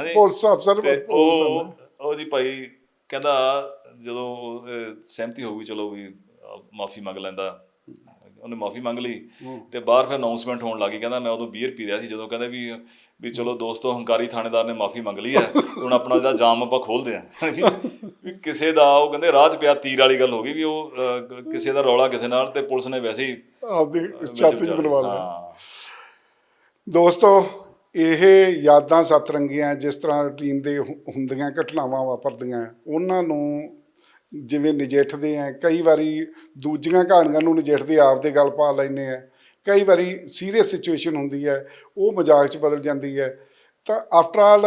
ਸੀ ਪੁਲਿਸ ਅਫਸਰ ਉਹ ਉਹ ਜੀ ਭਾਈ ਕਹਿੰਦਾ ਜਦੋਂ ਸਹਿਮਤੀ ਹੋ ਗਈ ਚਲੋ ਵੀ ਮਾਫੀ ਮੰਗ ਲੈਂਦਾ। ਉਹਨੇ ਮਾਫੀ ਮੰਗ ਲਈ ਤੇ ਬਾਹਰ ਫਿਰ ਅਨਾਉਂਸਮੈਂਟ ਹੋਣ ਲੱਗੀ ਕਹਿੰਦਾ ਮੈਂ ਉਦੋਂ ਬੀਅਰ ਪੀ ਰਿਹਾ ਸੀ। ਜਦੋਂ ਕਹਿੰਦੇ ਵੀ ਵੀ ਚਲੋ ਦੋਸਤੋ ਹੰਕਾਰੀ ਥਾਣੇਦਾਰ ਨੇ ਮਾਫੀ ਮੰਗ ਲਈ ਹੈ। ਹੁਣ ਆਪਣਾ ਜਿਹੜਾ ਜਾਮ ਆਪਾਂ ਖੋਲਦੇ ਆ ਵੀ ਕਿਸੇ ਦਾ ਉਹ ਕਹਿੰਦੇ ਰਾਹ 'ਚ ਪਿਆ ਤੀਰ ਵਾਲੀ ਗੱਲ ਹੋ ਗਈ ਵੀ ਉਹ ਕਿਸੇ ਦਾ ਰੌਲਾ ਕਿਸੇ ਨਾਲ ਤੇ ਪੁਲਿਸ ਨੇ ਵੈਸੇ ਹੀ ਆਪਦੀ ਛਾਤੀ 'ਚ ਬਣਵਾ ਲਿਆ। ਦੋਸਤੋ ਇਹ ਯਾਦਾਂ ਸਤਰੰਗੀਆਂ ਜਿਸ ਤਰ੍ਹਾਂ ਰੂਟੀਨ ਦੇ ਹੁੰਦੀਆਂ ਘਟਨਾਵਾਂ ਵਾਪਰਦੀਆਂ ਉਹਨਾਂ ਨੂੰ ਜਿਵੇਂ ਨਜਿੱਠਦੇ ਆ, ਕਈ ਵਾਰੀ ਦੂਜੀਆਂ ਕਹਾਣੀਆਂ ਨੂੰ ਨਜਿੱਠਦੇ ਆਪਦੇ ਗੱਲ ਪਾ ਲੈਂਦੇ ਆ। ਕਈ ਵਾਰੀ ਸੀਰੀਅਸ ਸਿਚੁਏਸ਼ਨ ਹੁੰਦੀ ਹੈ ਉਹ ਮਜ਼ਾਕ 'ਚ ਬਦਲ ਜਾਂਦੀ ਹੈ ਤਾਂ ਆਫਟਰ ਆਲ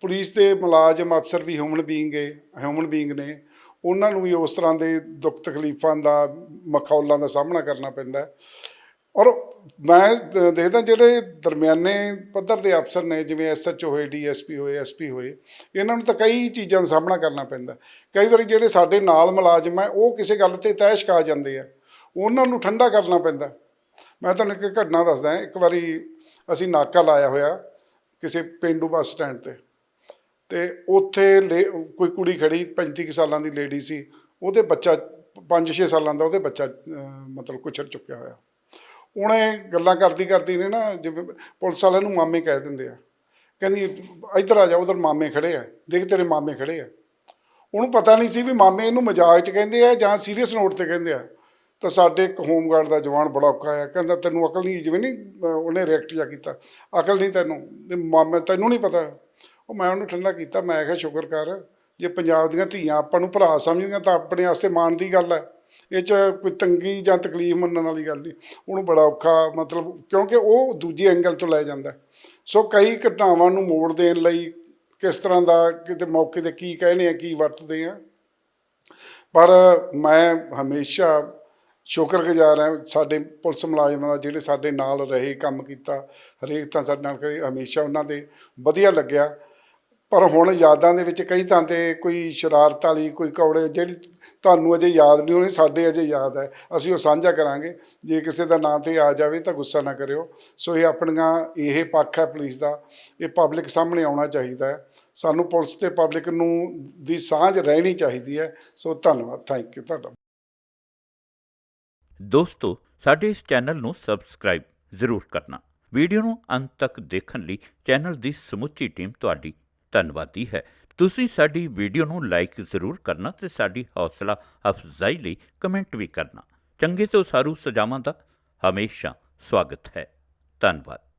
ਪੁਲਿਸ ਦੇ ਮੁਲਾਜ਼ਮ ਅਫਸਰ ਵੀ ਹਿਊਮਨ ਬੀਇੰਗ ਹੈ ਹਿਊਮਨ ਬੀਇੰਗ ਨੇ। ਉਹਨਾਂ ਨੂੰ ਵੀ ਉਸ ਤਰ੍ਹਾਂ ਦੇ ਦੁੱਖ ਤਕਲੀਫਾਂ ਦਾ, ਮਖੌਲਾਂ ਦਾ ਸਾਹਮਣਾ ਕਰਨਾ ਪੈਂਦਾ। ਔਰ ਮੈਂ ਦੇਖਦਾ ਜਿਹੜੇ ਦਰਮਿਆਨੇ ਪੱਧਰ ਦੇ ਅਫਸਰ ਨੇ, ਜਿਵੇਂ ਐਸਐਚਓ ਹੋਏ ਡੀਐਸਪੀ ਹੋਏ ਐਸਪੀ ਹੋਏ, ਇਹਨਾਂ ਨੂੰ ਤਾਂ ਕਈ ਚੀਜ਼ਾਂ ਦਾ ਸਾਹਮਣਾ ਕਰਨਾ ਪੈਂਦਾ। ਕਈ ਵਾਰੀ ਜਿਹੜੇ ਸਾਡੇ ਨਾਲ ਮੁਲਾਜ਼ਮ ਹੈ ਉਹ ਕਿਸੇ ਗੱਲ ਤੇ ਤੈਅ ਛਕਾ ਜਾਂਦੇ ਆ। ਉਹਨਾਂ ਨੂੰ ਠੰਡਾ ਕਰਨਾ ਪੈਂਦਾ। ਮੈਂ ਤੁਹਾਨੂੰ ਇੱਕ ਘਟਨਾ ਦੱਸਦਾ ਇੱਕ ਵਾਰੀ ਅਸੀਂ ਨਾਕਾ ਲਾਇਆ ਹੋਇਆ ਕਿਸੇ ਪਿੰਡੂ ਬੱਸ ਸਟੈਂਡ ਤੇ। ਤੇ ਉੱਥੇ ਲੇ- ਕੋਈ ਕੁੜੀ ਖੜੀ 35 ਕੁ ਸਾਲਾਂ ਦੀ ਲੇਡੀ ਸੀ। ਉਹਦੇ ਬੱਚਾ 5-6 ਸਾਲਾਂ ਦਾ ਉਹਦੇ ਬੱਚਾ ਮਤਲਬ ਕੁਛੜ ਚੁੱਕਿਆ ਹੋਇਆ। ਉਹਨੇ ਗੱਲਾਂ ਕਰਦੀ ਕਰਦੀ ਨੇ ਨਾ, ਜਿਵੇਂ ਪੁਲਿਸ ਵਾਲਿਆਂ ਨੂੰ ਮਾਮੇ ਕਹਿ ਦਿੰਦੇ ਆ। ਕਹਿੰਦੀ, ਇੱਧਰ ਆ ਜਾ, ਉਧਰ ਮਾਮੇ ਖੜੇ ਆ। ਦੇਖ ਤੇਰੇ ਮਾਮੇ ਖੜੇ ਆ। ਉਹਨੂੰ ਪਤਾ ਨਹੀਂ ਸੀ ਵੀ ਮਾਮੇ ਇਹਨੂੰ ਮਜ਼ਾਕ 'ਚ ਕਹਿੰਦੇ ਆ ਜਾਂ ਸੀਰੀਅਸ ਨੋਟ ਤੇ ਕਹਿੰਦੇ ਆ। ਤਾਂ ਸਾਡੇ ਇੱਕ ਹੋਮਗਾਰਡ ਦਾ ਜਵਾਨ ਬੜਾ ਔਖਾ ਆ। ਕਹਿੰਦਾ, ਤੈਨੂੰ ਅਕਲ ਨਹੀਂ ਜਿਵੇਂ ਨਹੀਂ ਉਹਨੇ ਰਿਐਕਟ ਜਾ ਕੀਤਾ। ਅਕਲ ਨਹੀਂ ਤੈਨੂੰ। ਤੇ ਮਾਮੇ ਤੈਨੂੰ ਨਹੀਂ ਪਤਾ। ਉਹ ਮੈਂ ਉਹਨੂੰ ਠੰਡਾ ਕੀਤਾ, ਮੈਂ ਕਿਹਾ, ਸ਼ੁਕਰ ਕਰ। ਜੇ ਪੰਜਾਬ ਦੀਆਂ ਧੀਆਂ ਆਪਾਂ ਨੂੰ ਭਰਾ ਸਮਝਦੀਆਂ ਤਾਂ ਆਪਣੇ ਵਾਸਤੇ ਮਾਣ ਦੀ ਗੱਲ ਹੈ ਇਹ ਚ ਕੋਈ ਤੰਗੀ ਜਾਂ ਤਕਲੀਫ ਮੰਨਣ ਵਾਲੀ ਗੱਲ ਨਹੀਂ। ਉਹਨੂੰ ਬੜਾ ਔਖਾ ਮਤਲਬ ਕਿਉਂਕਿ ਉਹ ਦੂਜੇ ਐਂਗਲ ਤੋਂ ਲੈ ਜਾਂਦਾ ਸੋ ਕਈ ਘਟਨਾਵਾਂ ਨੂੰ ਮੋੜ ਦੇਣ ਲਈ ਕਿਸ ਤਰ੍ਹਾਂ ਦਾ ਕਿਤੇ ਮੌਕੇ ਤੇ ਕੀ ਕਹਿਣੇ ਆ, ਕੀ ਵਰਤਦੇ ਆ। ਪਰ ਮੈਂ ਹਮੇਸ਼ਾ ਸ਼ੁਕਰਗੁਜ਼ਾਰ ਹਾਂ ਸਾਡੇ ਪੁਲਿਸ ਮੁਲਾਜ਼ਮਾਂ ਦਾ ਜਿਹੜੇ ਸਾਡੇ ਨਾਲ ਰਹੇ, ਕੰਮ ਕੀਤਾ, ਹਰੇਕ ਤਾਂ ਸਾਡੇ ਨਾਲ ਹਮੇਸ਼ਾ ਉਹਨਾਂ ਦੇ ਵਧੀਆ ਲੱਗਿਆ। ਪਰ ਹੁਣ ਯਾਦਾਂ ਦੇ ਵਿੱਚ ਕਈ ਤਾਂ ਤੇ ਕੋਈ ਸ਼ਰਾਰਤ ਵਾਲੀ, ਕੋਈ ਕੌੜੇ, ਜਿਹੜੀ ਤੁਹਾਨੂੰ ਅਜੇ ਯਾਦ ਨਹੀਂ ਹੋਣੀ ਸਾਡੇ ਅਜੇ ਯਾਦ ਹੈ। ਅਸੀਂ ਉਹ ਸਾਂਝਾ ਕਰਾਂਗੇ। ਜੇ ਕਿਸੇ ਦਾ ਨਾਂ ਤੇ ਆ ਜਾਵੇ ਤਾਂ ਗੁੱਸਾ ਨਾ ਕਰਿਓ। ਸੋ ਇਹ ਆਪਣੀਆਂ, ਇਹ ਪੱਖ ਹੈ ਪੁਲਿਸ ਦਾ। ਇਹ ਪਬਲਿਕ ਸਾਹਮਣੇ ਆਉਣਾ ਚਾਹੀਦਾ ਹੈ। ਸਾਨੂੰ ਪੁਲਿਸ ਤੇ ਪਬਲਿਕ ਨੂੰ, ਦੀ ਸਾਂਝ ਰਹਿਣੀ ਚਾਹੀਦੀ ਹੈ। ਸੋ ਧੰਨਵਾਦ। ਥੈਂਕ ਯੂ ਤੁਹਾਡਾ। ਦੋਸਤੋ, ਸਾਡੇ ਇਸ ਚੈਨਲ ਨੂੰ ਸਬਸਕ੍ਰਾਈਬ ਜ਼ਰੂਰ ਕਰਨਾ। ਵੀਡੀਓ ਨੂੰ ਅੰਤ ਤੱਕ ਦੇਖਣ ਲਈ ਚੈਨਲ ਦੀ ਸਮੁੱਚੀ ਟੀਮ ਤੁਹਾਡੀ ਧੰਨਵਾਦੀ ਹੈ। ਤੁਸੀਂ ਸਾਡੀ ਵੀਡੀਓ ਨੂੰ ਲਾਈਕ ਜ਼ਰੂਰ ਕਰਨਾ ਤੇ ਸਾਡੀ ਹੌਸਲਾ ਅਫਜ਼ਾਈ ਲਈ ਕਮੈਂਟ ਵੀ ਕਰਨਾ। ਚੰਗੇ ਤੋਂ ਸਾਰੂ ਸਜਾਵਾਂ ਦਾ ਹਮੇਸ਼ਾ ਸਵਾਗਤ ਹੈ। ਧੰਨਵਾਦ।